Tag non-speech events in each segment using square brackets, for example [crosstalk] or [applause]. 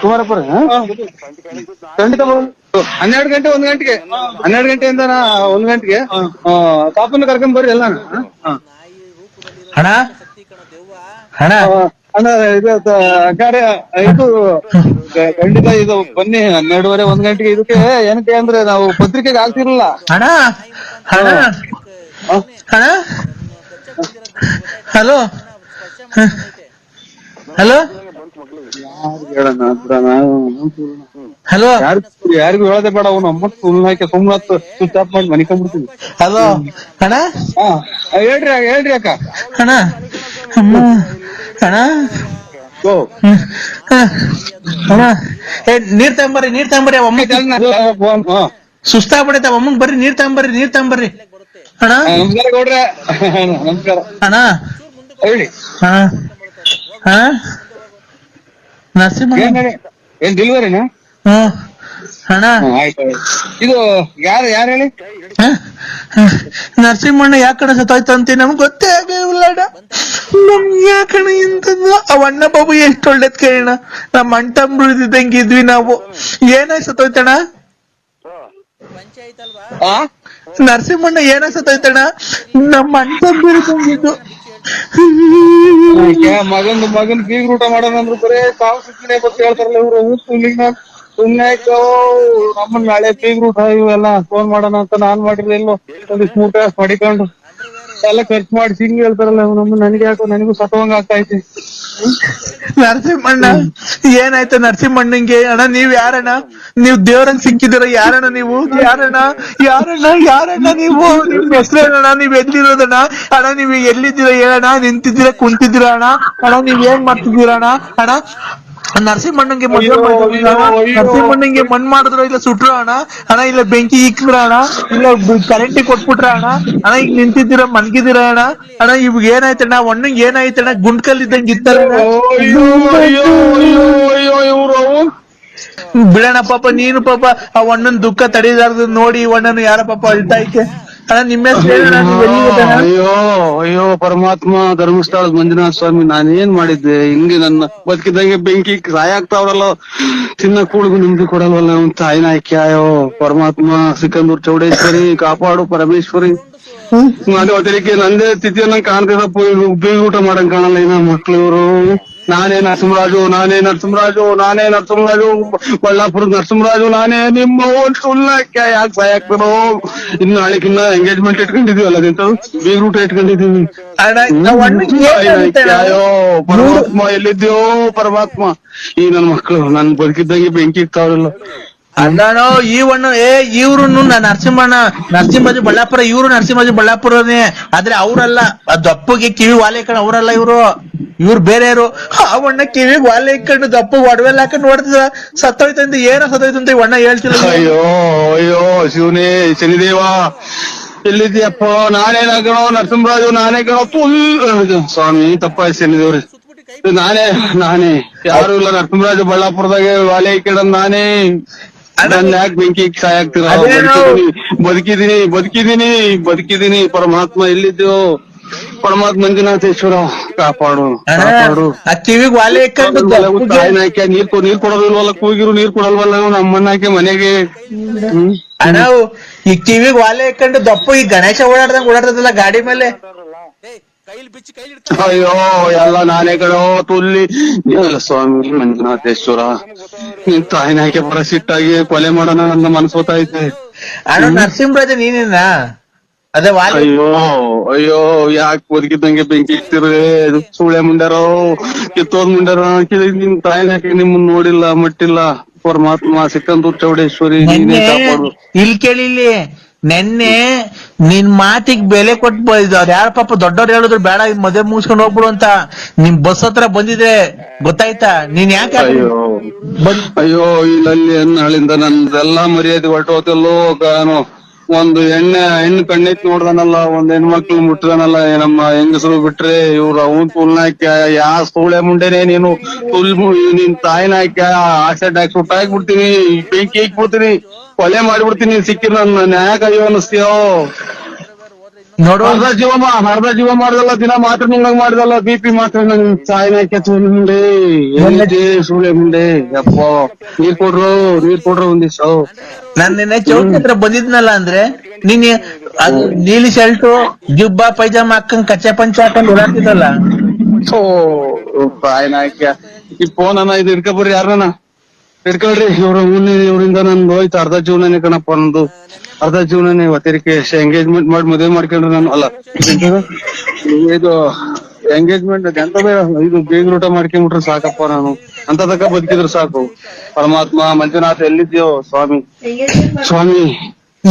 ಕುಮಾರಪ್ಪರ? ಖಂಡಿತ. ಹನ್ನೆರಡು ಗಂಟೆ ಒಂದ್ ಗಂಟೆಗೆ. ಹನ್ನೆರಡು ಗಂಟೆಯಿಂದ ಒಂದ್ ಗಂಟೆಗೆ. ಪಾಪನ ಕರ್ಕೊಂಡ್ ಬರ್ರಿ ಎಲ್ಲ ಹಣ ಹಣ ಅಣ್ಣ? ಇದು ಕಾರ್ಯ ಖಂಡಿತ ಇದು ಬನ್ನಿ ಹನ್ನೆರಡುವರೆ ಒಂದ್ ಗಂಟೆಗೆ. ಇದಕ್ಕೆ ಏನಕ್ಕೆ ಅಂದ್ರೆ ನಾವು ಪತ್ರಿಕೆಗೆ ಆಗ್ತಿರಲ್ಲ ಹಣ ಹಣ ಹಣ ಹಲೋ? ಹಲೋ? ಹಲೋ ಯಾರು ಯಾರಿಗೂ ಹೇಳದೆ ಬೇಡ ಅವನು ಅಮ್ಮ ಸುಳ್ಳು ಹಾಕಿ ಸುಮ್ಮನೆ ಸ್ವಿಚ್ ಆಫ್ ಮಾಡಿ ಮನಿಕೊಂಡ್ಬಿಡ್ತೀನಿ ಹಲೋ ಹಣ ಹಾ ಹೇಳ್ರಿ ಹೇಳ್ರಿ ಅಕ್ಕ. ಅಣ್ಣ? ಅಮ್ಮ? ಹಣ ಅಣ್ಣ? ಏ ನೀರ್ ತಗೊಂಬರ್ರಿ ನೀರ್ ತಗೊಂಬರ್ರಿ ಅಮ್ಮ ಹಾ ಸುಸ್ತಾಗ್ಬಿಡೈತೆ ಅಮ್ಮಂಗ್ ಬರ್ರಿ ನೀರ್ ತಗೊಂಬರ್ರಿ ನೀರ್ ತಗೊಂಬರ್ರಿ. ಅಣ್ಣ? ನಮಸ್ಕಾರ ಗೌಡ್ರೆ. ನಮಸ್ಕಾರ. ಅಣ್ಣ? ಹೇಳಿ. ಹಾ ಹಣ ನರಸಿಂಹ ಏನ್ ಡೆಲಿವರಿನಾ ಹ್ಮ್ ಇದು ಯಾರು ಯಾರು ಹೇಳಿ. ನರಸಿಂಹಣ್ಣ ಯಾಕಣ ಸತ್ತೋಯ್ತು ಅಂತ ನಮ್ಗೆ ಗೊತ್ತೇ ಆಗಿಲ್ಲ ನಮ್ ಯಾಕಣ ಇಂಥದ್ದು ಅವ ಅಣ್ಣ ಬಾಬು ಎಷ್ಟು ಒಳ್ಳೇದ್ ಕೇಳಣ ನಮ್ಮ ಅಣ್ಣ ತಮ್ಮರು ಇದ್ದಂಗೆ ಇದ್ವಿ ನಾವು. ಏನಾಯ್ ಸತ್ತೋಯ್ತಣ ಆ? ನರಸಿಂಹಣ್ಣ ಏನಾಯ್ ಸತ್ತೋಯ್ತಣ ನಮ್ಮ ಅಣ್ಣ ತಮ್ಮರು ಇದ್ದಂಗಿದ್ದು ಮಗನ್ ಮಗನ್ ಬೀಗ್ ಊಟ ಮಾಡೋಣ ಅಂದ್ರೆ ಬರೇ ಸಾವು ಸುತ್ತಿನೇ ಗೊತ್ತ ಹೇಳ್ತಾರಲ್ಲ ಇವ್ರು ಸುಮ್ನೆ ಸುಮ್ನೆ ನಮ್ಮನ್ ನಾಳೆ ಬೀಗ್ ಊಟ ಇವೆಲ್ಲ ಫೋನ್ ಮಾಡೋಣ ಅಂತ ನಾನ್ ಮಾಡಿರ್ಲಿಲ್ಲ ಒಂದಿಷ್ಟು ಮೂರ್ ಊಟ ಮಡಿಕೊಂಡು. ಎಲ್ಲ ಖರ್ಚು ಮಾಡಿ ಹಿಂಗ್ ಹೇಳ್ತಾರಲ್ಲ ನಮ್ಮ ನನಗೆ ಯಾಕೋ ನನಗೂ ಸತವಂಗ ಆಗ್ತಾ ಐತಿ. ನರಸಿಂಹಣ್ಣ, ಏನಾಯ್ತು ನರಸಿಂಹಣ್ಣಂಗೆ? ಅಣ್ಣ, ನೀವ್ ಯಾರಣ್ಣ? ನೀವ್ ದೇವ್ರಂಗ್ ಸಿಕ್ಕಿದಿರ ಯಾರಣ್ಣ ನೀವು? ಯಾರಣ್ಣ? ಯಾರಣ್ಣ ಯಾರಣ್ಣ ನೀವು? ನಿಮ್ ಹೆಸರೇನಣ್ಣ, ನೀವ್ ಎಲ್ಲಿರೋದಣ್ಣ? ಅಣ್ಣ, ನೀವ್ ಎಲ್ಲಿದ್ದೀರಾ ಹೇಳಣ್ಣ? ನಿಂತಿದ್ದೀರಾ, ಕುಂತಿದ್ದೀರಾ, ಅಣ್ಣ? ಅಣ್ಣ, ನೀವ್ ಏನ್ ಮಾಡ್ತಿದ್ದೀರಾ, ಅಣ್ಣ? ಅಣ್ಣ ನರಸಿಂಹಣ್ಣಂಗೆ. ನರಸಿಂಹಣ್ಣಂಗೆ ಮಣ್ ಮಾಡಿದ್ರು ಇಲ್ಲ ಸುಟ್ರ ಅಣ್ಣ. ಅಣ್ಣ ಇಲ್ಲ ಬೆಂಕಿ ಇಕ್ಕಿದ್ರ ಅಣ್ಣ. ಇಲ್ಲ ಕರೆಂಟ್ ಕೊಟ್ಬಿಟ್ರ ಅಣ್ಣ. ಅಣ್ಣ ಈಗ ನಿಂತಿದ್ದೀರ ಮನ್ಗಿದಿರ ಅಣ್ಣ? ಅಣ್ಣ ಇವಾಗ ಏನಾಯ್ತಣ್ಣ ಒಣ್ಣಂಗ್ ಏನಾಯ್ತಣ್ಣ ಗುಂಡ್ಕಲ್ ಇದ್ದಂಗೆ ಇತ್ತಲ್ಲ ಅಯ್ಯೋ ಅಯ್ಯೋ ಅಯ್ಯೋ ಇವ್ರು ಬಿಡಣ ಪಾಪ ನೀನು ಪಾಪ ಆ ಒಣ್ಣನ್ ದುಃಖ ತಡೀದಾರ್ದು ನೋಡಿ ಒಣ್ಣನ್ ಯಾರ ಪಾಪ ಅಳ್ತಾ ಐತೆ ಅಣ್ಣ ನಿಮ್ಮ ಅಯ್ಯೋ ಅಯ್ಯೋ ಪರಮಾತ್ಮ ಧರ್ಮಸ್ಥಳದ ಮಂಜುನಾಥ ಸ್ವಾಮಿ ನಾನೇನ್ ಏನ್ ಮಾಡಿದ್ದೆ? ಹಿಂಗೆ ನನ್ನ ಬದುಕಿದಂಗೆ ಬೆಂಕಿ ಸಾಯಾಗ್ತಾವ್ರಲ್ಲ ತಿನ್ನ ಕೂಳಿಗೂ ನಿಮ್ದು ಕೊಡಲ್ವಲ್ಲ ತಾಯಿ ತಾಯಿನ ಆಯ್ಕೆಯೋ ಪರಮಾತ್ಮ ಸಿಕಂದೂರ್ ಚೌಡೇಶ್ವರಿ ಕಾಪಾಡು ಪರಮೇಶ್ವರಿ. ಅದೇ ಅದಕ್ಕೆ ನಂದೇ ತಿಥಿಯನ್ನ ಕಾಣ್ತಿದಪ್ಪ ಬೀಗ ಊಟ ಮಾಡಂಗ್ ಕಾಣಲ್ಲ ಇನ್ನ ಮಕ್ಳು ಇವ್ರು. ನಾನೇ ನರಸಿಂಹರಾಜು ನಾನೇ ನರಸಿಂಹರಾಜು ನಾನೇ ನರಸಿಂಹರಾಜು ಬಳ್ಳಾಪುರದ ನರಸಿಂಹರಾಜು ನಾನೇ ನಿಮ್ಮ ಯಾಕೆ ಸುಳ್ಳಕ್ಕೆ ಯಾಕೆ ಸಾಯಾಗ್ತಾರೋ ಇನ್ನು ನಾಳೆಕಿನ್ನ ಎಂಗೇಜ್ಮೆಂಟ್ ಇಟ್ಕೊಂಡಿದೀವಲ್ಲ ಅದಿಂತ ಬೀಗ್ ರೂಟ್ ಇಟ್ಕೊಂಡಿದೀವಿ? ಅಯ್ಯೋ ಪರಮಾತ್ಮ ಎಲ್ಲಿದ್ಯೋ ಪರಮಾತ್ಮ. ಈ ನನ್ ಮಕ್ಕಳು ನನ್ ಬದುಕಿದ್ದಂಗೆ ಬೆಂಕಿ ಇಕ್ತಾವ್ರಲ್ಲ ಅಣ್ಣನೋ, ಈ ಅಣ್ಣ, ಏ ಇವ್ರು ನರಸಿಂಹಣ್ಣ, ನರಸಿಂಹಜಿ ಬಳ್ಳಾಪುರ, ಇವ್ರು ನರಸಿಂಹಜಿ ಬಳ್ಳಾಪುರನೇ. ಆದ್ರೆ ಅವ್ರಲ್ಲ ದಪ್ಪಗೆ ಕಿವಿ ವಾಲೆ ಅವರಲ್ಲ ಅವ್ರಲ್ಲ ಇವ್ರು. ಇವ್ರು ಬೇರೆಯವರು. ಆ ಅಣ್ಣ ಕಿವಿ ವಾಲೆ ದಪ್ಪ ಒಡವೆಲ್ಲ ಹಾಕೊಂಡು ಹೊಡೆದ ಸತ್ತೋಯ್ತಂತ, ಏನ ಸತ್ತೋಯ್ತಂತ ಈ ಅಣ್ಣ ಹೇಳ್ತಿಲ್ಲ ಅಯ್ಯೋ ಅಯ್ಯೋ, ಶಿವನೇ, ಶನಿದೇವ. ಎಲ್ಲಿದ್ಯಪ್ಪ ನಾನೇ ಕಣೋ ನರಸಿಂಹರಾಜು, ನಾನೇ ಕಣೋ. ತುಲ್ ಸ್ವಾಮಿ, ತಪ್ಪಾಯ್ತು ಶನಿದೇವ್ರಿ. ನಾನೇ ನಾನೇ. ಯಾರು ಇಲ್ಲ, ನರಸಿಂಹರಾಜು ಬಳ್ಳಾಪುರದಾಗ ವಾಲೆ ಇಕ್ಕಿಡನ್ ನಾನೇ. ನನ್ನ ಯಾಕೆ ಬೆಂಕಿ ಸಾಯಾಗ್ತೀರ ಅದೇನೋ. ಬದುಕಿದೀನಿ ಬದುಕಿದೀನಿ ಬದುಕಿದೀನಿ ಪರಮಾತ್ಮ ಎಲ್ಲಿದ್ಯೋ? ಪರಮಾತ್ಮ ಮಂಜುನಾಥೇಶ್ವರ ಕಾಪಾಡು ಕಾಪಾಡು. ಆ ಕಿವಿಗ್ ವಾಲೆ ಹಾಕೊಂಡು ದಪ್ಪಗೆ- ತಾಯಿನ ಹಾಕಿ ನೀರ್ ನೀರ್ ಕೊಡೋದಿಲ್ವಲ್ಲ? ಕೂಗಿರು ನೀರ್ ಕೊಡಲ್ವಲ್ಲ? ನಮ್ಮನ್ನ ಹಾಕಿ ಮನೆಗೆ. ಅಣ್ಣ ಈ ಕಿವಿಗ್ ವಾಲೆ ಹಾಕೊಂಡು ದಪ್ಪ ಈ ಗಣೇಶ ಓಡಾಡ್ದಂಗ್ ಓಡಾಡ್ತದಲ್ಲ ಗಾಡಿ ಮೇಲೆ? ಅಯ್ಯೋ ಎಲ್ಲ ನಾನೇ ಕಡೆ ತುಲ್ಲಿ. ಎಲ್ಲ ಸ್ವಾಮಿ ಮಂಜುನಾಥೇಶ್ವರ ನಿನ್ ತಾಯಿನ ಹಾಕಿ ಬರ ಸಿಟ್ಟಾಗಿ ಕೊಲೆ ಮಾಡೋಣ ನನ್ನ ಮನಸ್ಸು ಐತೆ ಅಣ್ಣ ನರಸಿಂಹರಾಜ ನೀನೇನಾ? ಅದೇ ವಾಲೆ. ಅಯ್ಯೋ ಅಯ್ಯೋ ಯಾಕೆ ಬದುಕಿದ್ದಂಗೆ ಬೆಂಕಿ ಇಟ್ಟಿರ್ರಿ ಸುಳೆ ಮುಂಡ್ಯಾರೋ ಕಿತ್ತೋದ್ ಮುಂಡ್ಯಾರ ನಿನ್ ತಾಯಿನ ಹಾಕಿ ನಿಮ್ಮನ್ನ ನೋಡಿಲ್ಲ ಮಟ್ಟಿಲ್ಲ? ಪರಮಾತ್ಮ ಸಿಕ್ಕಂದೂರ್ ಚೌಡೇಶ್ವರಿ ನೀನೇ ಕಾಪಾಡು. ಇಲ್ಲಿ ಕೇಳಿ ಇಲ್ಲಿ. ನೆನ್ನೆ ನಿನ್ ಮಾತಿಗ್ ಬೆಲೆ ಕೊಟ್ಟು ಅವ್ರ ಯಾರ ಪಾಪ ದೊಡ್ಡವ್ರು ಹೇಳಿದ್ರು ಬೇಡ ಇದ್ ಮದ್ವೆ ಮುಗಿಸ್ಕೊಂಡು ಹೋಗ್ಬಿಡು ಅಂತ ನಿಮ್ ಬಸ್ ಹತ್ರ ಬಂದಿದ್ರೆ ಗೊತ್ತಾಯ್ತಾ? ನೀನ್ ಯಾಕೆ ಅಯ್ಯೋ. ಇಲ್ಲಿ ನಾಳಿಂದ ನಂದೆಲ್ಲಾ ಮರ್ಯಾದೆ ಹೊರಟೋತೆಲ್ಲೋ ನಾನು ಒಂದು ಎಣ್ಣೆ ಹೆಣ್ಣು ಕಣ್ಣೈತಿ ನೋಡ್ದಾನಲ್ಲ ಒಂದ್ ಹೆಣ್ಮಕ್ಳು ಮುಟ್ಟದನಲ್ಲ ನಮ್ಮ ಹೆಂಗಸರು ಬಿಟ್ರೆ ಇವ್ರ ಅವನ್ ತುಲ್ನಾಕ ಯಾ ಸೂಳೆ ಮುಂಡೆನೆ ನೀನು? ತುಲ್ ನಿನ್ ತಾಯಿನಾಕ ಆಸೆಡ್ ಹಾಕಿ ಬಿಡ್ತೀನಿ ಹಾಕ್ಬಿಡ್ತೀನಿ ಬೆಂಕಿ ಹಾಕ್ಬಿಡ್ತೀನಿ. ಕೊಲೆ ಮಾಡ್ಬಿಡ್ತೀನಿ ಸಿಕ್ಕಿ ನನ್ನ ನ್ಯಾಯ ಅಯ್ಯೋ ಅನಿಸ್ತೀಯೋ ನೋಡು. ಅರ್ಧ ಜೀವ ಮಾ- ಅರ್ಧ ಜೀವ ಮಾಡ್ದಲ್ಲ ದಿನ ಮಾತ್ರ ನಿಂಗ್ ಮಾಡ್ದಲ್ಲ ಬಿ ಪಿ ಮಾತ್ರ ನಂಗ್ ಚಾಯ್ನ ಮುಂಡೆ ಎಲ್ಲಿದ್ದೆ ಸುಳೆ ಮುಂಡೆ ಯಪ್ಪ ನೀರ್ ಕೊಡ್ರು ನೀರ್ ಕೊಡ್ರು ಒಂದಿಷ್ಟು ನಾನ್ ನಿನ್ನೆ ಚೌಟ್ರಿ ಹತ್ರ ಬಂದಿದ್ನಲ್ಲ ಅಂದ್ರೆ ನೀನ್ ಅದು ನೀಲಿ ಶರ್ಟು ಜುಬ್ಬ ಪೈಜಾಮ ಹಾಕೊಂಡ್ ಕಚ್ಚೆ ಪಂಚ ಹಾಕೊಂಡ್ ಓಡಾಡ್ತಿದ್ದಲ್ಲ. ಓ ಹಾಕ್ಯ ಈ ಫೋನ್ ಅನ್ನ ಇದು ಇಡ್ಕೊಬರ್ರಿ ಯಾರನ್ನ? ಇಡ್ಕೊಳ್ರಿ ಇವ್ರ ಇವರಿಂದ ನಂದು ಹೋಯ್ತು. ಅರ್ಧ ಜೀವನನೇ ಕಣಪ್ಪ ನಂದು. ಅರ್ಧ ಜೀವನನೇ ಇವತ್ತಿರಿಕೆ ಎಂಗೇಜ್ಮೆಂಟ್ ಮಾಡಿ ಮದುವೆ ಮಾಡ್ಕೊಂಡ್ರೆ ನಾನು. ಅಲ್ಲ, ಇದು ಎಂಗೇಜ್ಮೆಂಟ್ ಬೇಡ. ಇದು ಬೇಗ ಊಟ ಮಾಡ್ಕೊಂಡ್ಬಿಟ್ರೆ ಸಾಕಪ್ಪ ನಾನು. ಅಂತ ತಕ ಬದುಕಿದ್ರು ಸಾಕು. ಪರಮಾತ್ಮ, ಮಂಜುನಾಥ ಎಲ್ಲಿದ್ಯೋ ಸ್ವಾಮಿ. ಸ್ವಾಮಿ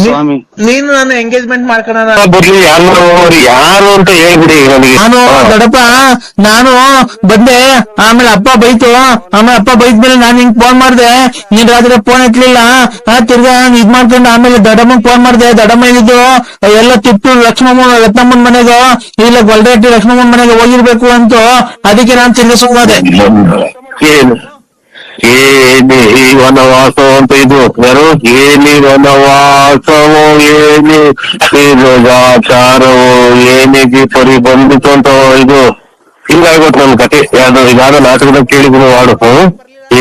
ಸ್ವಾಮಿ. ನೀನು ನಾನು ಎಂಗೇಜ್ಮೆಂಟ್ ಮಾಡ್ಕೊಳ್ಳೋಣ ಬರ್ಲಿ ಯಾರು ಯಾರು ಅಂತ ಹೇಳ್ಬಿಡಿ ನನಗೆ. ನಾನು ದೊಡ್ಡಪ್ಪ ನಾನು ಬಂದೆ ಆಮೇಲೆ ಅಪ್ಪ ಬೈತು ಆಮೇಲೆ ಅಪ್ಪ ಬೈದ್ಮೇಲೆ ನಾನು ಹಿಂಗ್ ಫೋನ್ ಮಾಡ್ದೆ. ನೀನ್ ರಾತ್ರಿ ಫೋನ್ ಇಟ್ಲಿಲ್ಲ ಆ, ತಿರ್ಗಾ ನಾನು ಇದ್ ಮಾಡ್ಕೊಂಡು ಆಮೇಲೆ ದೊಡ್ಡಮ್ಮಗ್ ಫೋನ್ ಮಾಡ್ದೆ. ದಡಮ್ಮ ಹೇಳಿದ್ದು ಎಲ್ಲ ತಿಪ್ಪು ಲಕ್ಷ್ಮಮ್ಮ ರತ್ನಮ್ಮನ್ ಮನೆಗೆ ಇಲ್ಲ ಗೊಲ್ರೆಟ್ಟಿ ಲಕ್ಷ್ಮಮ್ಮನ್ ಮನೆಗೆ ಹೋಗಿರ್ಬೇಕು ಅಂತ. ಅದಕ್ಕೆ ನಾನು ತಿರ್ಗಾ ಸುಮ್ಮನೆ ಏನು? ಏನಿ ವನವಾಸೋ ಅಂತ ಇದು ಯಾರು ಏನಿ? ವನವಾಸವೋ ಏನಿ ನಿಜಾಚಾರವೋ ಏನಿಗೆ ಪರಿ ಬಂದಿತ್ತು ಅಂತ ಇದು? ಹಿಂಗಾಗೋತ್ ನನ್ ಕತೆ. ಯಾವ್ದು ಯಾವ್ದೋ ನಾಟಕದ ಕೇಳಿದ್ರು ಹಾಡು.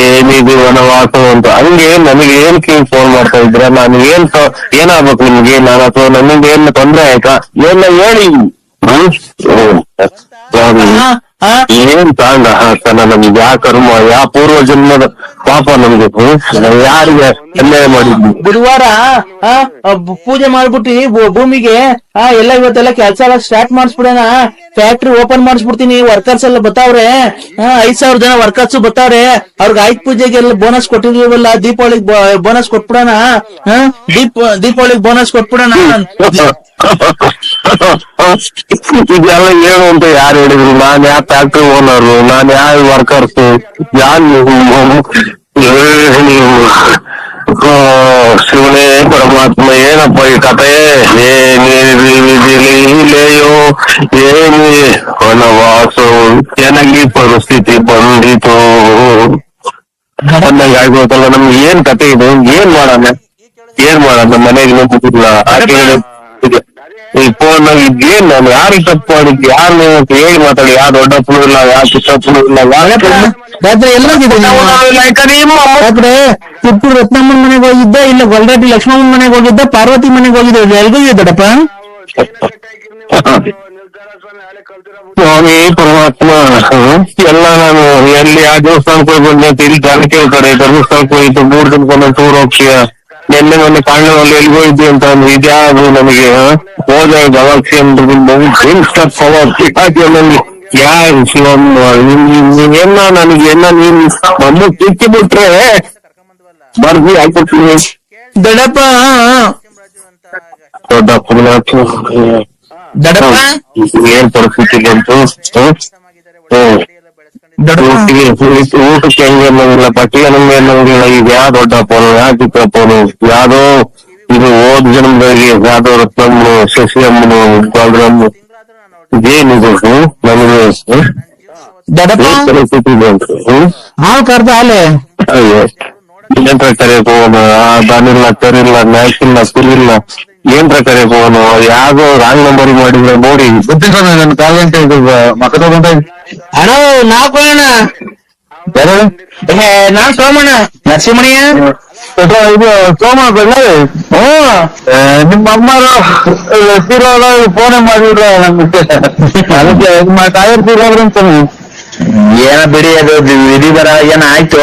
ಏನಿದು ವನವಾಸ ಅಂತ ಹಂಗೆ ನನಗೆ ಏನ್ ಕೇಳಿ ಫೋನ್ ಮಾಡ್ತಾ ಇದ್ರ ನಾನು ಏನ್ ಏನಾಗಬೇಕು ನಿಮ್ಗೆ? ನಾನು ಅಥವಾ ನನ್ನಿಂದ ಏನ್ ತೊಂದ್ರೆ ಆಯ್ತಾ? ಏನ ಹೇಳಿ. ಏನ್ ತಾಂಡ? ಹಾಸನ ನಮ್ಗೆ ಯಾ ಕರ್ಮ ಯಾ ಪೂರ್ವ ಜನ್ಮದ ಪಾಪ ನಮ್ಗೆ? ನಾವ್ ಯಾರಿಗೆ ಅನ್ಯಾಯ ಮಾಡಿದ್ವಿ? ಗುರುವಾರ ಆ, ಪೂಜೆ ಮಾಡ್ಬಿಟ್ಟಿ ಭೂ- ಭೂಮಿಗೆ ಆ ಎಲ್ಲ ಇವತ್ತೆಲ್ಲ ಕೆಲಸ ಎಲ್ಲ ಸ್ಟಾರ್ಟ್ ಮಾಡಿಸ್ಬಿಡೋಣ. ಫ್ಯಾಕ್ಟ್ರಿ ಓಪನ್ ಮಾಡಿಸ್ಬಿಡ್ತೀನಿ ವರ್ಕರ್ಸ್ ಎಲ್ಲ ಬತ್ತಾವ್ರೆ. ಆ, ಐದ್ ಸಾವಿರ ಜನ ವರ್ಕರ್ಸ್ ಬತ್ತಾವ್ರೆ. ಅವ್ರಿಗೆ ಆಯ್ತ್ ಪೂಜೆಗೆ ಎಲ್ಲ ಬೋನಸ್ ಕೊಟ್ಟಿದೀವಲ್ಲ ದೀಪಾವಳಿಗೆ ಬೋನಸ್ ಕೊಟ್ಬಿಡೋಣ. ಆ, ದೀಪ ದೀಪಾವಳಿಗೆ ಬೋನಸ್ ಕೊಟ್ಬಿಡೋಣ. [laughs] ಇದೆಲ್ಲ ಏನು ಅಂತ ಯಾರು ಹೇಳಿದ್ರು ನಾನ್ ಯಾವ ಫ್ಯಾಕ್ಟ್ರಿ ಓನರು ನಾನ್ ಯಾವ ವರ್ಕರ್ಸ್ ಯಾರು ಶಿವನೇ ಪರಮಾತ್ಮ ಏನಪ್ಪ ಈ ಕಥೆ ಏನಿಲೆಯೋ ಏನಿ ವನವಾಸೋ ನನಗೆ ಈ ಪರಿಸ್ಥಿತಿ ಬಂದಿತು ಅಂದಂಗ ಆಗ್ಬೋದಲ್ಲ ನಮ್ಗೆ ಏನ್ ಕತೆ ಇದು ಏನ್ ಮಾಡೋಣ ಏನ್ ಮಾಡೋಣ ಮನೆಗೆ ಇದೆ. ಈ ಫೋನ್ ಇದೇನ್ ನಾನು? ಯಾರು ತಪ್ಪು ಮಾಡಿದ್ದು? ಯಾರು ನೀವು ಅಂತ ಹೇಳಿ ಮಾತಾಡಿ. ಯಾವ ದೊಡ್ಡಪ್ಪನು ಇಲ್ಲ ಯಾವ ಚಿಕ್ಕಪ್ಪನು ಇಲ್ಲ. ಯಾರು ರಾತ್ರಿ ಎಲ್ಲೋಗಿದೆ ರಾತ್ರಿ ತಿಪ್ಪು ರತ್ನಮ್ಮನ ಮನೆಗೆ ಹೋಗಿದ್ದ ಇಲ್ಲ ಗೊಲ್ರೆಡ್ಡಿ ಲಕ್ಷ್ಮಮ್ಮನ ಮನೆಗೆ ಹೋಗಿದ್ದ ಪಾರ್ವತಿ ಮನೆಗೆ ಹೋಗಿದ್ದ ಎಲ್ಗೂ ದೊಡ್ಡಪ್ಪ? ಸ್ವಾಮಿ ಪರಮಾತ್ಮ ಎಲ್ಲ ನಾನು ಎಲ್ಲಿ ಆ ದೇವಸ್ಥಾನಕ್ಕೆ ಹೋಗಿ ಬಂದೆ ಇಲ್ಲಿ ಜಾನಕಿ ಕೇಳ್ತಾರೆ ಧರ್ಮಸ್ಥಳಕ್ಕೆ ಹೋಗಿದ್ದು ಮೂರ್ ದಿನಕ್ಕೆ ಟೂರ್ ಹೋಗ್ತೀಯ? ನಿನ್ನೆ ಮೊನ್ನೆ ಕಾಂಡವಲ್ಲಿ ಎಲ್ಲಿ ಹೋಗಿದ್ವಿ ಅಂತ ಅಂದ್ರೆ ಇದ್ಯಾವುದು ನನಗೆ ಹೋದ ಗವಾಕ್ಷಿ ಅಂದ್ರೆ ಪವರ್ ಹಾಕಿ ನನಗೆ ಯಾರು ಶಿವಮ್ಮ ನೀವೇನ ನನಗೆ ಏನ ನೀನ್ ಮಮ್ಮು ಕಿಕ್ಕಿ ಬಿಟ್ರೆ ಬರ್ದಿ ಹಾಕ್ಬಿಡ್ತೀನಿ ದೊಡ್ಡಪ್ಪ! ದೊಡ್ಡ ಪುಣ್ಯಾತ್ಮ ದೊಡ್ಡಪ್ಪ! ಏನ್ ಪರಿಸ್ಥಿತಿ ಬಂತು? ಹ್ಮ್? ಹ್ಮ್ ದೊಡ್ಡಪ್ಪ. ಊಟಿಗೆ ಊಟ- ಊಟಕ್ಕೆ ಹೆಂಗೆ ಅನ್ನೋದಿಲ್ಲ ಬಟ್ಟೆಗೆ ನಮ್ಗೆ ಅನ್ನೋದಿಲ್ಲ ಈಗ ಯಾವ ದೊಡ್ಡ ಫೋನು ಯಾವ ಚಿಕ್ಕಪ್ಪ ಯಾವ್ದೋ ಇದು ಓದ್ ಜನ್ಮದಲ್ಲಿ ಯಾವ್ದೋ ರತ್ನಮ್ಮನು ಶಶಿಯಮ್ಮನು ಬಾಲರಮ್ಮ ಇದೇನಿದು? ನಮಗೆ? ದೊಡ್ಡಪ್ಪ. ಹಾಲು ಕರ್ದ ಹಾಲೆ? ಅಯ್ಯೋ. ಕರೆಯಕ್ ಹೋಗೋಣ ದಾನಿಲ್ಲ ಕರಿಲ್ಲ ಮ್ಯಾಚ್ ಇಲ್ಲ ಕುಲಿಲ್ಲ ಏನ್ರ ಪ್ರಕಾರ ಫೋನು ಯಾವ್ದೋ ರಾಂಗ್ ನಂಬರ್ ಮಾಡಿದ್ರೆ ನೋಡಿ. ಗೊತ್ತಿಲ್ಲ ನನ್ನ ಕಾಲ್ ಗಂಟೆ ಇದು ಮಕ್ಕ ತಗೊಂಡ ಅಣ್ಣ ಯಾರು? ಏ, ನಾನ್ ಸೋಮಣ್ಣ. ನರಸಿಂಹಣಿಯ ಇದು ಸೋಮ ಹ್ಮ್ ನಿಮ್ಮ ಅಮ್ಮರು ತೀರೋದ ಫೋನೇ ಮಾಡಿಬಿಡ್ರ ನಮ್ಗೆ. ಅದಕ್ಕೆ ಕಾಯಿರ್ತೀರೋದ್ರ ಅಂತ ಏನ ಬಿಡಿ ಅದು ವಿಧಿ ಬರ ಏನ ಆಯ್ತು.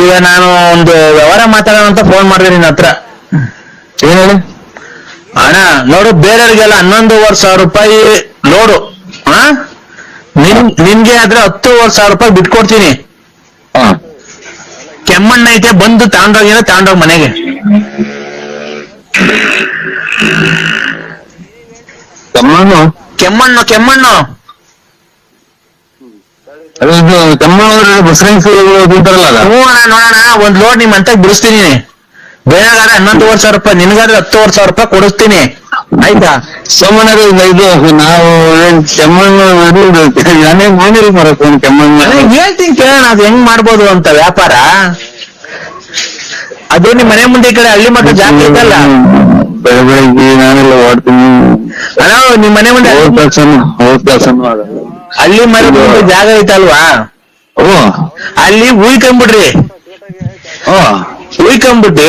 ಈಗ ನಾನು ಒಂದು ವ್ಯವಹಾರ ಮಾತಾಡೋಣ ಅಂತ ಫೋನ್ ಮಾಡಿದೆ ನಿನ್ನ ಹತ್ರ. ಏನ್ ಅಣ್ಣ ನೋಡು ಬೇರೆಯವ್ರಿಗೆಲ್ಲ ಹನ್ನೊಂದುವರೆ ಸಾವಿರ ರೂಪಾಯಿ ಲೋಡು ಹಾ ನಿನ್ ನಿನ್ಗೆ ಆದ್ರೆ ಹತ್ತುವರೆ ಸಾವಿರ ರೂಪಾಯಿ ಬಿಟ್ಕೊಡ್ತೀನಿ. ಹಾ. ಕೆಮ್ಮಣ್ಣ ಐತೆ ಬಂದು ತಾಂಡೋಗಿನ ತಾಂಡೋಗ ಮನೆಗೆ. ಕೆಮ್ಮಣ್ಣು? ಕೆಮ್ಮಣ್ಣು ಕೆಮ್ಮಣ್ಣು. ಅದು ಇದು ಬಸರಂಗ್ ಅದ? ಹ್ಞೂ ಅಣ್ಣ ನೋಡೋಣ ಒಂದ್ ಲೋಡ್ ನಿಮ್ ಅಂತ ಬಿಡಿಸ್ತೀನಿ. ಬೇರೆಗಾದ್ರೆ ಹನ್ನೊಂದುವರೆ ಸಾವಿರ ರೂಪಾಯಿ ನಿನ್ಗಾದ್ರೆ ಹತ್ತುವರೆ ಸಾವಿರ ರೂಪಾಯಿ ಕೊಡಿಸ್ತೀನಿ. ಆಯ್ತಾ? ಸೋಮಣ್ಣರು ಇದು ನಾವು ಕೆಮ್ಮಣ್ಣು ಇದು ನಾನೇ ಮಾಡಿಲ್ಲ ಮರ ಫೋನ್ ಕೆಮ್ಮಣ್ಣು. ಹೇಳ್ತೀನಿ ಕೇಳೋಣ ಅದು ಹೆಂಗ್ ಮಾಡ್ಬೋದು ಅಂತ ವ್ಯಾಪಾರ. ಅದು ನಿಮ್ ಮನೆ ಮುಂದೆ ಈ ಕಡೆ ಹಳ್ಳಿ ಮಟ್ಟ ಜಾಸ್ತಿ ಬೆಳೆ ಬೆಳಿಗ್ಗೆ ನಾನೆಲ್ಲ ಓಡ್ತೀನಿ. ಅಣ್ಣ ನಿಮ್ ಮನೆ ಮುಂದೆ ಹಳ್ಳಿ ಮನೆ ಮುಂದೆ ಜಾಗ ಐತಲ್ವಾ? ಓ. ಅಲ್ಲಿ ಊಯ್ಕೊಂಡ್ಬಿಡ್ರಿ ಓ. ಉಯ್ಕೊಂಬಿಟ್ಟು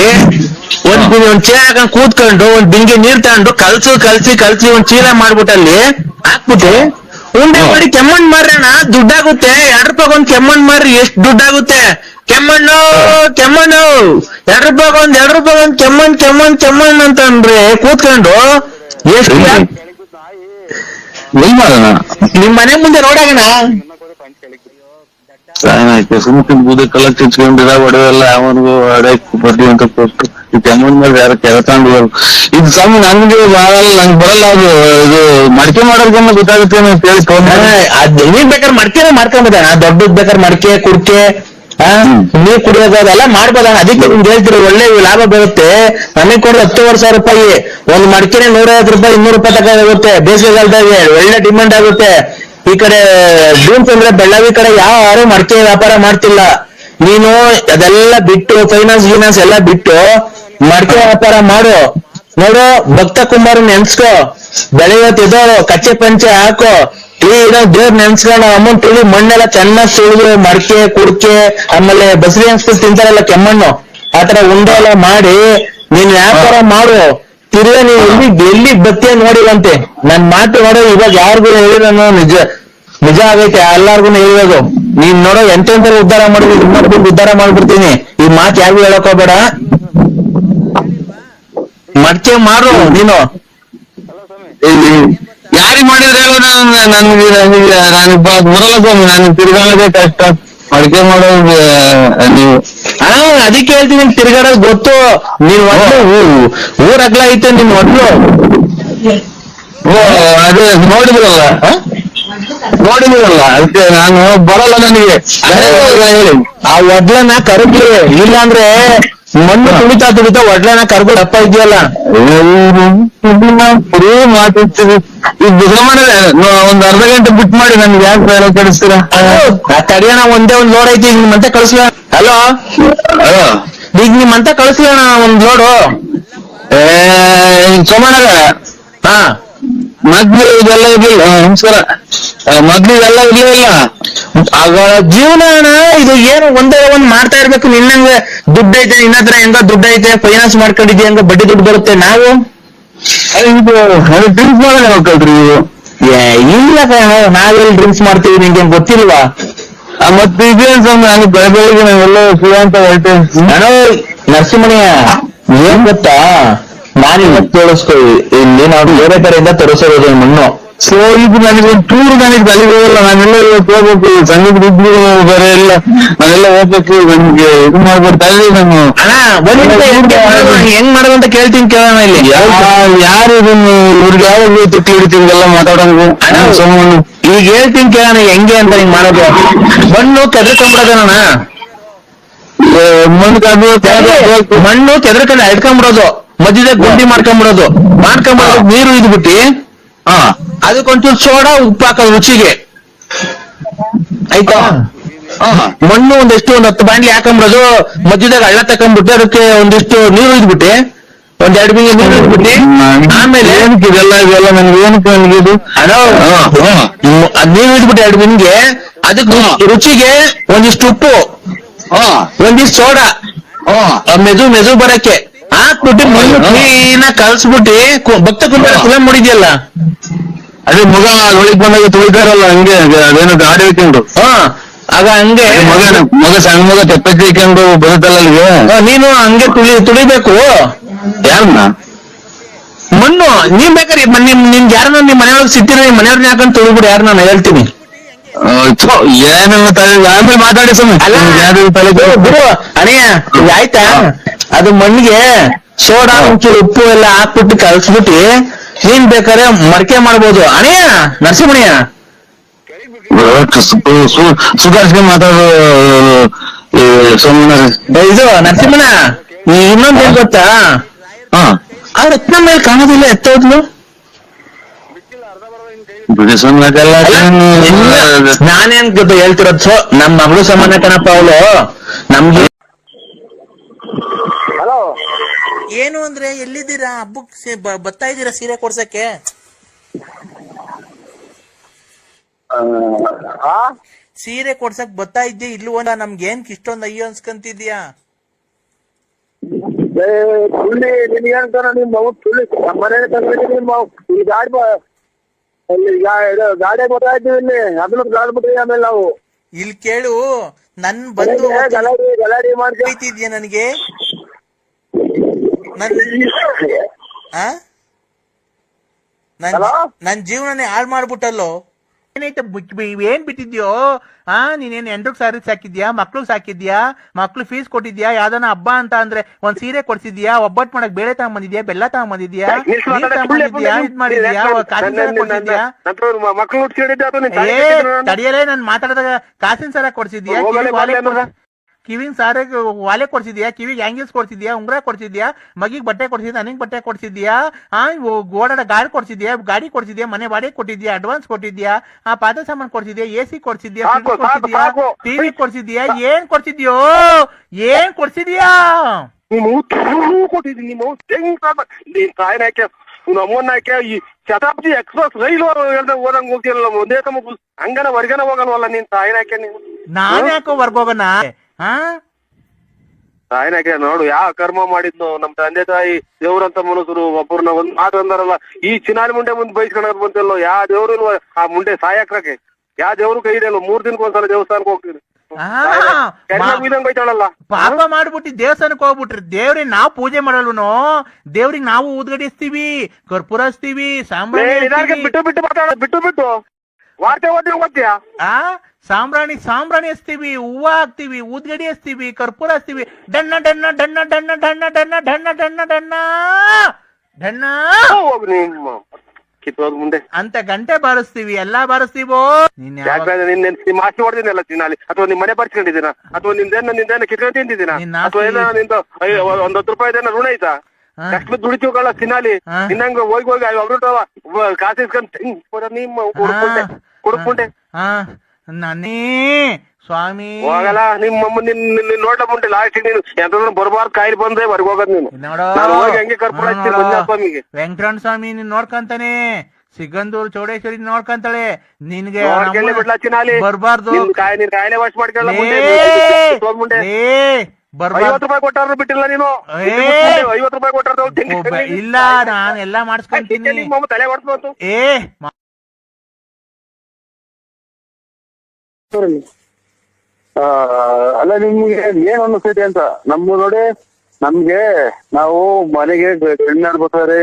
ಒಂದ್ ಒಂದ್ ಚೀಲ ಹಾಕೊಂಡ್ ಕೂತ್ಕೊಂಡು ಒಂದ್ ಬಿಂಗೆ ನೀರ್ ತಗೊಂಡು ಕಲ್ಸು ಕಲ್ಸಿ ಕಲ್ಸಿ ಒಂದ್ ಚೀಲ ಮಾಡ್ಬಿಟ್ಟು ಅಲ್ಲಿ ಹಾಕ್ಬಿಟ್ಟು ಉಂಡೆ. ಮಾಡಿ ಕೆಮ್ಮಣ್ ಮಾರ್ರಣ ದುಡ್ಡಾಗುತ್ತೆ. ಎರಡ್ ರೂಪಾಯಿ ಒಂದ್ ಕೆಮ್ಮಣ್ ಮಾರ್ರಿ ಎಷ್ಟ್ ದುಡ್ಡಾಗುತ್ತೆ? ಕೆಮ್ಮಣ್ಣು ಕೆಮ್ಮಣ್ಣು. ಎರಡ್ ರೂಪಾಯಿ ಒಂದ್ ಎರಡ್ ರೂಪಾಯಿ ಒಂದ್ ಕೆಮ್ಮಣ್ ಕೆಮ್ಮಣ್ ಕೆಮ್ಮಣ್ ಅಂತ ಅಂದ್ರೆ ಕೂತ್ಕೊಂಡು ಎಷ್ಟು ನಿಮ್ ಮನೆ ಮುಂದೆ ರೋಡಾಗಣ ಆಯ್ತು ಸುಮ್ಕಿನ್ ಬೂದಿ ಕಲಕ್ ಚಿಚ್ಕೊಂಡಿರ ಒಡವೆಲ್ಲ ಅವನಿಗೂ ಅಡಕ್ಕೆ ಬರ್ಲಿ ಅಂತ ಕೊಟ್ಟು ಈ ಕೆಮ್ಮನ್ ಮೇಲೆ ಯಾರು ಕೆಲಸ ಇದು ಸ್ವಾಮಿ ನನ್ಗೆ ಬಾಳಲ್ಲ ನಂಗೆ ಬರಲ್ಲ ಅದು ಇದು ಮಡಿಕೆ ಮಾಡೋರ್ಗನ್ನ ಗೊತ್ತಾಗುತ್ತೆ ಅಂತ ಹೇಳಿ ಅದ್ ನೀನ್ ಬೇಕಾದ್ರೆ ಮಡ್ಕೆನೆ ಮಾಡ್ಕೊಂಬೋದಣ್ಣ ದೊಡ್ಡದ್ ಬೇಕಾದ್ರೆ ಮಡಿಕೆ ಕುಡ್ಕೆ. ನೀರ್ ಕುಡಿಯೋದು ಅದೆಲ್ಲ ಮಾಡ್ಬೋದ? ಅದಕ್ಕೆ ನಿಮ್ಗೆ ಹೇಳ್ತೀರಿ ಒಳ್ಳೆ ಲಾಭ ಬರುತ್ತೆ ನಮಗೆ ಕೊಡೋದು ಹತ್ತುವರೆ ಸಾವಿರ ರೂಪಾಯಿ. ಒಂದ್ ಮಡಿಕೆ ನೂರೈವತ್ತು ರೂಪಾಯಿ ಇನ್ನೂರು ರೂಪಾಯಿ ತಕ ಆಗುತ್ತೆ ಬೇಸಿಗೆಗಾಲದಾಗೆ ಒಳ್ಳೆ ಡಿಮಾಂಡ್ ಆಗುತ್ತೆ. ಈ ಕಡೆ ಡೂನ್ಸ್ ಅಂದ್ರೆ ಬೆಳ್ಳಾವಿ ಕಡೆ ಯಾರು ಮಡ್ಕೆ ವ್ಯಾಪಾರ ಮಾಡ್ತಿಲ್ಲ. ನೀನು ಅದೆಲ್ಲ ಬಿಟ್ಟು ಫೈನಾನ್ಸ್ ಗಿನಾನ್ಸ್ ಎಲ್ಲ ಬಿಟ್ಟು ಮಡ್ಕೆ ವ್ಯಾಪಾರ ಮಾಡು. ನೋಡು, ಭಕ್ತ ಕುಮಾರ್ ನೆನ್ಸ್ಕೋ. ಬೆಳೆಯೋ ಎದೋಳು ಕಚ್ಚೆ ಪಂಚೆ ಹಾಕೋ. ಕ್ಲೀನ್ ದೇವ್ರ ನೆನ್ಸ್ಕೊಂಡು ಅಮೌಂಟ್ ತುಳಿ ಮಣ್ಣೆಲ್ಲ ಚೆನ್ನಾಗಿ ಸುಳಿದು ಮಡಕೆ, ಕುಡ್ಕೆ, ಆಮೇಲೆ ಬಸರಿ ಅನ್ಸ್ಬಿಟ್ಟು ತಿಂತಾರಲ್ಲ ಕೆಮ್ಮಣ್ಣು. ಆತರ ಉಂಡೆ ಎಲ್ಲ ಮಾಡಿ ನೀನ್ ವ್ಯಾಪಾರ ಮಾಡು. ತಿರ್ಗಾ ನೀವು ಎಲ್ಲಿ ಎಲ್ಲಿ ಬತ್ತಿಯ ನೋಡಿಲ್ಲಂತೆ. ನನ್ ಮಾತು ನೋಡೋ, ಇವಾಗ ಯಾರಿಗೂ ಹೇಳಿರೋನು ನಿಜ ನಿಜ ಆಗೈತೆ, ಎಲ್ಲಾರ್ಗು ಹೇಳಿರೋದು ನೀನ್ ನೋಡೋ ಎಂತೆಂತ ಉದ್ಧಾರ ಮಾಡಿದ್ವಿ ಮಾಡ್ಬಿಟ್ಟು ಉದ್ಧಾರ ಮಾಡ್ಬಿಡ್ತೀನಿ. ಈ ಮಾತು ಯಾರಿಗೂ ಹೇಳಕ್ ಹೋಗ್ಬೇಡ. ಮಡ್ಕೆ ಮಾಡು ನೀನು. ಯಾರಿಗ ಮಾಡಿದ್ರೆ ನಾನು, ನನ್ಗೆ ನಾನು ಬರಲ್ಲ ಸ್ವಾಮಿ ನನಗೆ ತಿರ್ಗಾಡೋದೇ ಕಷ್ಟ. ಮಡಿಕೆ ಮಾಡೋದು ನೀವು ಹಾ ಅದಕ್ಕೆ ಹೇಳ್ತೀನಿ ತಿರ್ಗಾಡೋದ್ ಗೊತ್ತು. ನೀನ್ ಊರು ಊ- ಊರ್ ಅಗ್ಲ ಐತೆ ನಿನ್ ಮೊದ್ಲು ಓ ಅದೇ ನೋಡಿದ್ರಲ್ಲ? ಆ? ನೋಡಿದ್ರಲ್ಲ? ಅದಕ್ಕೆ ನಾನು ಬರಲ್ಲ ನನಗೆ. ಅದೇ ಹೇಳಿ. ಆ ಒದ್ಲನ್ನ ಕರಗ್ಲಿ. ಇಲ್ಲ ಅಂದ್ರೆ ಮಣ್ಣು ತುಳಿತಾ ತುಳಿತಾ ಒಡ್ಲನ ಕರ್ಗು ಅಪ್ಪ ಇದೆಯಲ್ಲ? ಫ್ರೀ ಮಾತಾಡ್ತೀವಿ ಈಗ ಮಾಡಿದ್ರೆ ಒಂದ್ ಅರ್ಧ ಗಂಟೆ ಬಿಟ್ ಮಾಡಿ ನನ್ಗೆ ಯಾಕೆ ಬೇರೆ ಕಳಿಸ್ತೀರಾ? ತಡಿಯೋಣ ಒಂದೇ ಒಂದ್ ಲೋಡ್ ಐತಿ ಈಗ ನಿಮ್ಮಂತ ಕಳಿಸ್ಲ? ಹಲೋ? ಈಗ ನಿಮ್ಮಂತ ಕಳಿಸ್ಲಣ ಒಂದ್ ಲೋಡು ಏ ಸೋಮಣ್ಣಗ ಹಾ. ಮೊದ್ಲು ಇದೆಲ್ಲ ಇರ್ಲಿಲ್ಲ. ನಮಸ್ಕಾರ. ಮೊದ್ಲು ಇದೆಲ್ಲ ಇರ್ಲಿಲ್ಲ. ಆಗ ಜೀವನ ಇದು ಏನು ಒಂದೇ ಒಂದ್ ಮಾಡ್ತಾ ಇರ್ಬೇಕು. ನಿನ್ನಂಗ ದುಡ್ಡು ಐತೆ ನಿನ್ನತ್ರ ಹೆಂಗ ದುಡ್ಡು ಐತೆ ಫೈನಾನ್ಸ್ ಮಾಡ್ಕೊಂಡಿದ್ಯಾ ಹೆಂಗ ಬಡ್ಡಿ ದುಡ್ಡು ಬರುತ್ತೆ ನಾವು? ಇದು ಡ್ರಿಂಕ್ಸ್ ಡ್ರಿಂಕ್ ಮಾಡೋದೇ ಹೋಗ್ತಲ್ರಿ ನೀವು? ಇಲ್ಲ ನಾವೆಲ್ಲ ಡ್ರಿಂಕ್ಸ್ ಮಾಡ್ತೀವಿ ನಿಂಗೆ ಗೊತ್ತಿಲ್ವಾ? ಮತ್ತೆ ಇದೇನ್ ಸ್ವಾಮಿ ನಾನು ಬೆಳ ಬೆಳಿಗ್ಗೆ ನಾವೆಲ್ಲ ಸುಳ್ಳು ಅಂತ ಹೊರಟೆ ನಾನು ಏನ್ ಗೊತ್ತಾ? ನಾನು ಇವತ್ತು ತೋರಿಸ್ಕೊ ಇಲ್ಲಿ ನಾವು ಬೇರೆ ಕಡೆಯಿಂದ ತರಿಸೋದು ಮಣ್ಣು ಸೊ ಇದು ನನಗೆ ಒಂದು ಟೂರ್ ನನಗೆ ತಲೆಗೆ ಹೋಗಲ್ಲ. ನಾನೆಲ್ಲ ಇವತ್ತು ಹೋಗ್ಬೇಕು. ಸಂಗೀತ ದುಡ್ಡು ಬೇರೆ ಇಲ್ಲ. ನಾನೆಲ್ಲ ಹೋಗ್ಬೇಕು. ನನ್ಗೆ ಇದು ನಾನು ಅಣ್ಣ ಒಂದ್ ನಿಮಿಷ ಹೆಂಗ್ ಮಾಡೋದು? ಅಂತ ಕೇಳ್ತೀನಿ ಕೇಳೋಣ ಇಲ್ಲಿ. ಯಾರು ಇದನ್ನು ಇವ್ರಿಗೆ ಯಾವಾಗ ತಿಟ್ಟಿ ಹಿಡಿತೀವಿಗೆಲ್ಲ ಮಾತಾಡೋದು ಅಣ್ಣ, ಸುಮ್ಮನು ಈಗ ಹೇಳ್ತೀನಿ ಕೇಳೋಣ ಹೆಂಗೆ ಅಂತ ಹಿಂಗ್ ಮಾಡೋದು. ಮಣ್ಣು ಕೆದರ್ಕೊಂಡ್ಬಿಡೋದಣ್ಣ ಮಣ್ಣು ಮಣ್ಣು ಕೆದರ್ಕೊಂಡು ಇಟ್ಕೊಂಡ್ಬಿಡೋದು ಮಧ್ಯದಾಗ ಗುಂಡಿ ಮಾಡ್ಕೊಂಡ್ಬಿಡೋದು ಮಾಡ್ಕೊಂಡ್ಬಿಡೋದು ನೀರು ಇದ್ಬಿಟ್ಟು ಹಾ. ಅದಕ್ಕೊಂಚೂರು ಸೋಡಾ ಉಪ್ಪು ಹಾಕೋದು ರುಚಿಗೆ. ಆಯ್ತಾ? ಮಣ್ಣು ಒಂದಿಷ್ಟು ಒಂದ್ ಹತ್ತು ಬಾಂಡ್ಲಿ ಹಾಕೊಂಬಿಡೋದು ಮಧ್ಯದಾಗ ಹಳ್ಳ ತಕೊಂಡ್ಬಿಟ್ಟು ಅದಕ್ಕೆ ಒಂದಿಷ್ಟು ನೀರು ಇದ್ಬಿಟ್ಟು ಒಂದ್ ಎರಡು ಬಿಂಗೆ ನೀರು ಇದ್ಬಿಟ್ಟು ಆಮೇಲೆ ಇದೆಲ್ಲ ಇದೆಲ್ಲ ನನಗೆ ಏನಕ್ಕೆ ನನ್ಗೆ ಇದು. ನೀರು ಇದ್ಬಿಟ್ಟು ಎರಡು ಬಿಂಗೆ ಅದಕ್ಕೆ ರುಚಿಗೆ ಒಂದಿಷ್ಟು ಉಪ್ಪು ಆ ಒಂದಿಷ್ಟು ಸೋಡಾ. ಮೆದು ಮೆದು ಬರಕ್ಕೆ. ಹಾಕ್ಬಿಟ್ಟು ಮಣ್ಣು ಕ್ಲೀನ ಕಲ್ಸ್ಬಿಟ್ಟಿ ಭಕ್ತ ಕುಂಬಳ ಫಿಲಂ ಮಾಡಿದ್ಯಲ್ಲ? ಅದೇ ಮಗ ಒಳಗ್ ಬಂದಾಗ ತುಳಿತಾರಲ್ಲ ಹಂಗೆ ಅದೇನೋ ಗಾಡಿ ಹಾಕೊಂಡು ಹಾ ಆಗ ಹಂಗೆ ಮಗ ಮಗ ಸಣ್ಣ ಮಗ ತೆಪ್ಪೆ ಹಾಕೊಂಡು ಬರುತ್ತಲ್ಲ ಅಲ್ಲಿಗೆ? ನೀನು ಹಂಗೆ ತುಳಿ ತುಳಿಬೇಕು. ಯಾರನ್ನ? ಮಣ್ಣು ನೀನ್ ಬೇಕಾದ್ರೆ ಮ- ನಿಮ್ ನಿಮ್ಗೆ ಯಾರನ್ನ ನಿಮ್ ಮನೆಯೊಳಗೆ ಸಿಕ್ತಿರ ನಿಮ್ ಮನೆಯವ್ರನ್ನ ಹಾಕೊಂಡು ತುಳಿಬಿಡು ಯಾರು ನಾನು ಹೇಳ್ತೀನಿ. ಏನೆಲ್ಲ ತಲೆ ಆಮೇಲೆ ಮಾತಾಡಿ ಬಿಡು, ಆಯ್ತಾ? ಅದು ಮಣ್ಣಿಗೆ ಸೋಡಾ ಒಂಚೂರು ಉಪ್ಪು ಎಲ್ಲ ಹಾಕ್ಬಿಟ್ಟು ಕಲ್ಸ್ಬಿಟ್ಟು ನೀನ್ ಬೇಕಾದ್ರೆ ಮಡಕೆ ಮಾಡ್ಬೋದು. ಅಣಯ್ಯ ನರಸಿಂಹಣಿಯ ಸುಧಾರಿಸ್ಕೊಂಡು ಮಾತಾಡೋ ಇದು ನರಸಿಂಹನ? ಇನ್ನೊಂದ್ ಏನ್ ಗೊತ್ತಾ? ಹಾ. ಆ ರತ್ನ ಮೇಲೆ ಕಾಣೋದಿಲ್ಲ ಎತ್ತೋದ್ಲು ಬಿಡಿ ಸ್ವಾಮಿ ಅದೆಲ್ಲ ಏನು- ನಾನೇನ್ ಗೊತ್ತ ಹೇಳ್ತಿರೋದು ಸೊ ನಮ್ ಮಗಳು ಸಮಾನ ಕಣಪ್ಪ ಅವಳು. ನಮ್ಗೆ ಏನು ಅಂದ್ರೆ ಎಲ್ಲಿದ್ದೀರಾ? ಹಬ್ಬಕ್ ಬರ್ತಾ ಇದ್ದೀರಾ ಸೀರೆ ಕೊಡ್ಸಕ್ಕೆ? ಆ ಸೀರೆ ಕೊಡ್ಸಕ್ ಬರ್ತಾ ಇದ್ದೆ ಇಲ್ವಲ್ಲ ನಮ್ಗೆ ಏನ್ ಇಷ್ಟೊಂದ್ ಅಯ್ಯೋ ಅನ್ಸ್ಕಂತಿದ್ಯಾ ಏ, ಸುಳ್ಳಿ ನಿನ್ಗೆ ಅಂತಾರ ನಿಮ್ ಮಗು ಸುಳ್ಳಿ. ನಮ್ಮ ಮನೆ ತಂದಿದ್ದೀನಿ ನಿಮ್ಮ ಇಲ್ಲಿ ಗಾಡಿ ಗೊತ್ತಾಯ್ತು ಇಲ್ಲಿ. ಅದನ್ನ ಗಾಡಿ ಆಮೇಲೆ ನಾವು? ಇಲ್ಲಿ ಕೇಳು ನನ್ ಬಂದು ಗಲಾಡಿ ಗಲಾಡಿ ಮಾಡ್ತಿದ್ಯ ನನಗೆ? ನನ್ ನನ್ ಜೀವನನೇ ಹಾಳು ಮಾಡ್ಬಿಟ್ಟಲ್ಲೋ? ಏನ್ ಬಿಟ್ಟಿದ್ಯೋ? ಆ ನೀನೇನ್ ಎಂಟ್ರಿಗೆ ಸಾರಿ ಸಾಕಿದ್ಯಾ? ಮಕ್ಳು ಸಾಕಿದ್ಯಾ? ಮಕ್ಳು ಫೀಸ್ ಕೊಟ್ಟಿದ್ಯಾ? ಯಾವ್ದಾನ ಹಬ್ಬ ಅಂತ ಅಂದ್ರೆ ಒಂದ್ ಸೀರೆ ಕೊಡ್ಸಿದ್ಯಾ? ಒಬ್ಬಟ್ ಮಾಡಕ್ ಬೇಳೆ ತಗೊಂಬಂದಿದ್ಯಾ ಬೆಲ್ಲ ತಗೊಂಬಂದಿದ್ಯಾ ಇದ್ ಮಾಡಿದ್ಯಾ? ಕಾಸಿನ ಕೊಡ್ಸಿದ್ಯಾ? ತಡಿಯಲೇ ನಾನ್ ಮಾತಾಡಿದಾಗ ಕಾಸಿನ ಸರ ಕೊಡ್ಸಿದ್ಯಾ? ಹೋಗಲೇ ಕಿವಿಗ್ ವಾಲೆ ಕೊಡ್ಸಿದ್ಯಾ? ಕಿವಿಗ್ ಹ್ಯಾಂಗಿಲ್ಸ್ ಕೊಡ್ಸಿದ್ಯಾ? ಉಂಗ್ರ ಕೊಡ್ಸಿದ್ಯಾ? ಮಗಿಗೆ ಬಟ್ಟೆ ಕೊಡ್ಸಿದ್ಯಾ? ನನಗ್ ಬಟ್ಟೆ ಕೊಡ್ಸಿದ್ಯಾ? ಆ ಗೋಡಡ ಓಡಾಡ ಗಾಡಿ ಕೊಡ್ಸಿದ್ಯಾ? ಗಾಡಿ ಕೊಡ್ಸಿದ್ಯಾ? ಮನೆ ಬಾಡಿಗೆ ಕೊಟ್ಟಿದ್ಯಾ? ಅಡ್ವಾನ್ಸ್ ಕೊಟ್ಟಿದ್ಯಾ? ಆ ಪಾದ ಸಾಮಾನ್ ಕೊಡ್ಸಿದ್ಯಾ? ಎ ಸಿ ಕೊಡ್ಸಿದ್ಯಾ? ಕೊಡ್ಸಿದ್ಯಾ. ಟಿವಿ ಕೊಡ್ಸಿದ್ಯಾ? ಏನ್ ಕೊಡ್ಸಿದ್ಯೋ? ಏನ್ ಕೊಡ್ಸಿದ್ಯಾ? ಕೊಟ್ಟಿದ್ದೀನಿ ನೀನ್ ತಾಯಿನ ಹಾಕ್ಯ ನಮ್ಮನ್ನ ಈ ಶತಾಬ್ದಿ ಎಕ್ಸ್ಪ್ರೆಸ್ ರೈಲು ಹೇಳ್ದ ಓದಂಗ್ ಹೋಗ್ತಿರಲ್ಲ ಒಂದೇ ತಮ್ಮ ಹಂಗನ ಹೊರ್ಗನ ಹೋಗಲ್ವಲ್ಲ ನೀನ್ ತಾಯಿನ ಹಾಕ್ಯ ನೀವು? ನಾನ್ ಯಾಕೋ ವರ್ಗೋಗನ ಹಾ? ನೋಡು ಯಾವ ಕರ್ಮ ಮಾಡಿದ್ನು ನಮ್ ತಂದೆ ತಾಯಿ ದೇವ್ರಂತ ಮನುಷ್ಯರು ಒಬ್ಬರನ್ನ ಒಂದ್ ಮಾತು ಅಂದಾರಲ್ಲ ಈ ಚಿನಾಲಿ ಮುಂಡೆ ಮುಂದೆ ಬೈಸ್ಕೊಂಡ್ ಬಂತಲ್ಲೋ ಯಾವ ದೇವ್ರು ಇಲ್ವೋ? ಆ ಮುಂಡೆ ಸಾಯಕ್ರಕ್ಕೆ. ಯಾವ ದೇವ್ರು ಕೈ ಇರಲ್ಲ ಮೂರ್ ದಿನಕ್ಕೆ ಒಂದ್ಸಲ ದೇವಸ್ಥಾನಕ್ಕೆ ಹೋಗ್ತೀನಿ. ಪಾಪ ಮಾಡ್ಬಿಟ್ಟು ದೇವಸ್ಥಾನಕ್ಕೆ ಹೋಗ್ಬಿಟ್ರಿ. ದೇವ್ರಿಗೆ ನಾವ್ ಪೂಜೆ ಮಾಡಲ್ವನು? ದೇವ್ರಿಗೆ ನಾವು ಉದ್ಗಡಿಸ್ತೀವಿ ಕರ್ಪೂರ ಹಚ್ತೀವಿ ನಿಧಾನಕ್ಕೆ ಬಿಟ್ಟು ಬಿಟ್ಟು ಮಾತಾಡ ಬಿಟ್ಟು ಬಿಟ್ಟು. ವಾರ್ತೆ ಓದಿ ಓದ್ತೀಯಾ? ಆ? ಸಾಂಬ್ರಾಣಿ ಸಾಂಬ್ರಾಣಿ ಹಚ್ತೀವಿ ಹೂವ ಹಾಕ್ತಿವಿ ಊದ್ಗಡಿ ಹಚ್ತೀವಿ ಕರ್ಪೂರ ಹಚ್ತೀವಿ. ಡಣ್ಣ ಡಣ್ಣ ಡಣ್ಣ ಡಣ್ಣ ಡಣ್ಣ ಡಣ್ಣ ಡಣ್ಣ ಡಣ್ಣ ಡಣ್ಣ ಡಣ್ಣ. ನಿಮ್ಮ ಕಿತ್ತೋದ್ ಮುಂದೆ. ಅಂತ ಗಂಟೆ ಬಾರಿಸ್ತೀವಿ ಎಲ್ಲಾ ಬಾರಿಸ್ತೀವೋ ನೀನ್ ಯಾವಾಗ- ಯಾಕಂದ್ರೆ ನಿನ್ನ ನಿಮ್ಮ ಆಸ್ತಿ ಹೊಡೆದಿನಲ್ಲ ತಿನ್ನಾಲಿ? ಅಥವಾ ನಿಮ್ ಮನೆ ಬರ್ಸ್ಕೊಂಡಿದ್ದೀನ? ಅಥವಾ ನಿಂದೇನ ನಿಂದೇನ ಕಿತ್ಕೊಂಡು ತಿಂದಿದ್ದೀನ? ನಿನ್ನ ಅಥವಾ ಏನೋ ನಿಂದು ಒಂದ್ ಹತ್ತು ರೂಪಾಯಿ ಋಣ ಐತಾ ಕಷ್ಟ ದುಡಿತೀವಲ್ಲ ಕಳ್ಳ ತಿನ್ನಾಲಿ ತಿನ್ನಂಗ ಹೋಗಿ ಹೋಗಿ ಅವ್ರಿಟವ ಕಾಸು ಇಸ್ಕೊಂಡ್ ನಿಮ್ಮ ಕುಡ್ಕೊಂಡೆ ಕುಡ್ಕೊಂಡೆ. ನನ್ನೇ ಸ್ವಾಮಿ. ಹೋಗಲ್ಲ ನಿಮ್ಮ ನಿನ್ ನೋಡ್ಲ ಮುಂಟೆ ಲಾಸ್ಟ್ ನೀನು. ಎಂತಂದ್ರ ಬರಬಾರ್ದು ಕಾಯಿಲೆ ಬಂದ್ರೆ ಹೊರಗೆ ಹೋಗದ್ ನೀನು. ಹೋಗಿ ಹಂಗೆ ಸ್ವಾಮಿಗೆ ವೆಂಕಟರಣ ಸ್ವಾಮಿ ನೀನ್ ನೋಡ್ಕಂತಾನೆ. ಸಿಗಂದೂರು ಚೌಡೇಶ್ವರಿ ನೋಡ್ಕಂತಾಳೆ. ನಿನ್ಗೆ ಬರ್ಬಾರ್ದು. ಕಾಯಿಲೆ ವಾಶ್ ಮಾಡ್ಕೊಳ್ಳ ಮುಂದೆ. ಐವತ್ತು ರೂಪಾಯಿ ಕೊಟ್ಟಾರು ಬಿಟ್ಟಿಲ್ಲ ನೀನು. ಏ. ಐವತ್ತು ರೂಪಾಯಿ ಕೊಟ್ಟಾರ ಇಲ್ಲ ನಾನು ಎಲ್ಲಾ ಮಾಡಿಸ್ಕೊಂತೀನಿ ನಿಮ್ಮ ತಲೆ ಹೊಡ್ತು ಏ ಅಲ್ಲ ನಿಮ್ಗೆ ಏನ್ ಅನ್ನಿಸ್ತೈತೆ ಅಂತ? ನಮ್ಮ ನೋಡಿ ನಮ್ಗೆ ನಾವು ಮನೆಗೆ ಹೆಣ್ಣಾಡ್ ಬರ್ತಾರೆ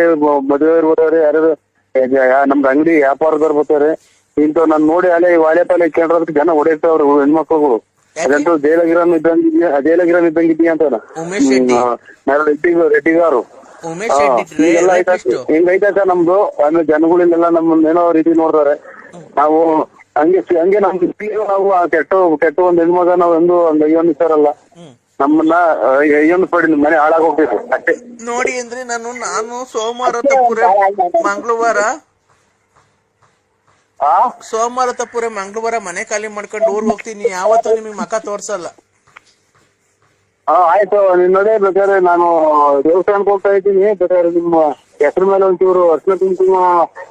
ಮದುವೆ ಇರ್ಬೋತಾರೆ ಬರ್ತಾರೆ ಯಾರು ನಮ್ದು ಅಂಗಡಿ ವ್ಯಾಪಾರದವ್ರು ಬರ್ತಾರೆ. ಇಂಥವ್ ನಾನು ನೋಡಿ ಅಲ್ಲೇ ವಾಳೆ ಪಾಲೆ ಕೇಳೋದಕ್ಕೆ ಜನ ಹೊಡೆಯುತ್ತವ್ರು ಹೆಣ್ಮಕ್ಳುಗಳು. ಅದಂತೂ ಜೈಲಗಿರನ್ ಇದ್ದಂಗಿದ್ಯಾ ಇದ್ದಂಗ ಇದ್ದಂಗಿದ್ಯಾ ಅಂತ ಉಮೇಶ್ ಶೆಟ್ಟಿ. ರೆಡ್ಡಿ ಗಾರು ಉಮೇಶ್ ಶೆಟ್ಟಿ ಹಿಂಗೈತೆ ಸರ್ ನಮ್ದು. ಆಮೇಲೆ ಜನಗಳಿಂದೆಲ್ಲ ನಮ್ಮನ್ನ ಏನೋ ರೀತಿ ನೋಡ್ತಾರೆ. ನಾವು ಹಂಗೆ ಹಂಗೆ ನಮ್ ನಾವು ಕೆಟ್ಟ ಕೆಟ್ಟ ಒಂದ್ ಹೆಣ್ಮಗ ನಾವ್ ಎಂದು ಒಂದ್ ಅಯ್ಯೋನಿಸ್ತಾರಲ್ಲ ನಮ್ಮನ್ನ ಅಯ್ಯೋನಿಸ್ಬೇಡಿ ನಿಮ್ ಮನೆ ಹಾಳಾಗ್ ಹೋಗ್ಬೇಕು. ಅಷ್ಟೇ. ನೋಡಿ ಅಂದ್ರೆ ನಾನು ನಾನು ಸೋಮವಾರ ಮಂಗಳವಾರ ಸೋಮವಾರ ತಪ್ಪುರೆ ಮಂಗಳವಾರ ಮನೆ ಖಾಲಿ ಮಾಡ್ಕೊಂಡು ಊರ್ ಹೋಗ್ತೀನಿ. ಯಾವತ್ತೂ ನಿಮಗೆ ಮಕ ತೋರ್ಸಲ್ಲ. ಹಾ ಆಯ್ತು. ನಿನ್ ನೋಡಿ ಬೇಕಾದ್ರೆ ನಾನು ದೇವಸ್ಥಾನಕ್ಕೆ ಹೋಗ್ತಾ ಇದ್ದೀನಿ. ಬೇಕಾದ್ರೆ ನಿಮ್ಮ ಹೆಸರು ಮೇಲೆ ಒಂಚೂರು ಅರ್ಶನ ಕುಂಕುಮ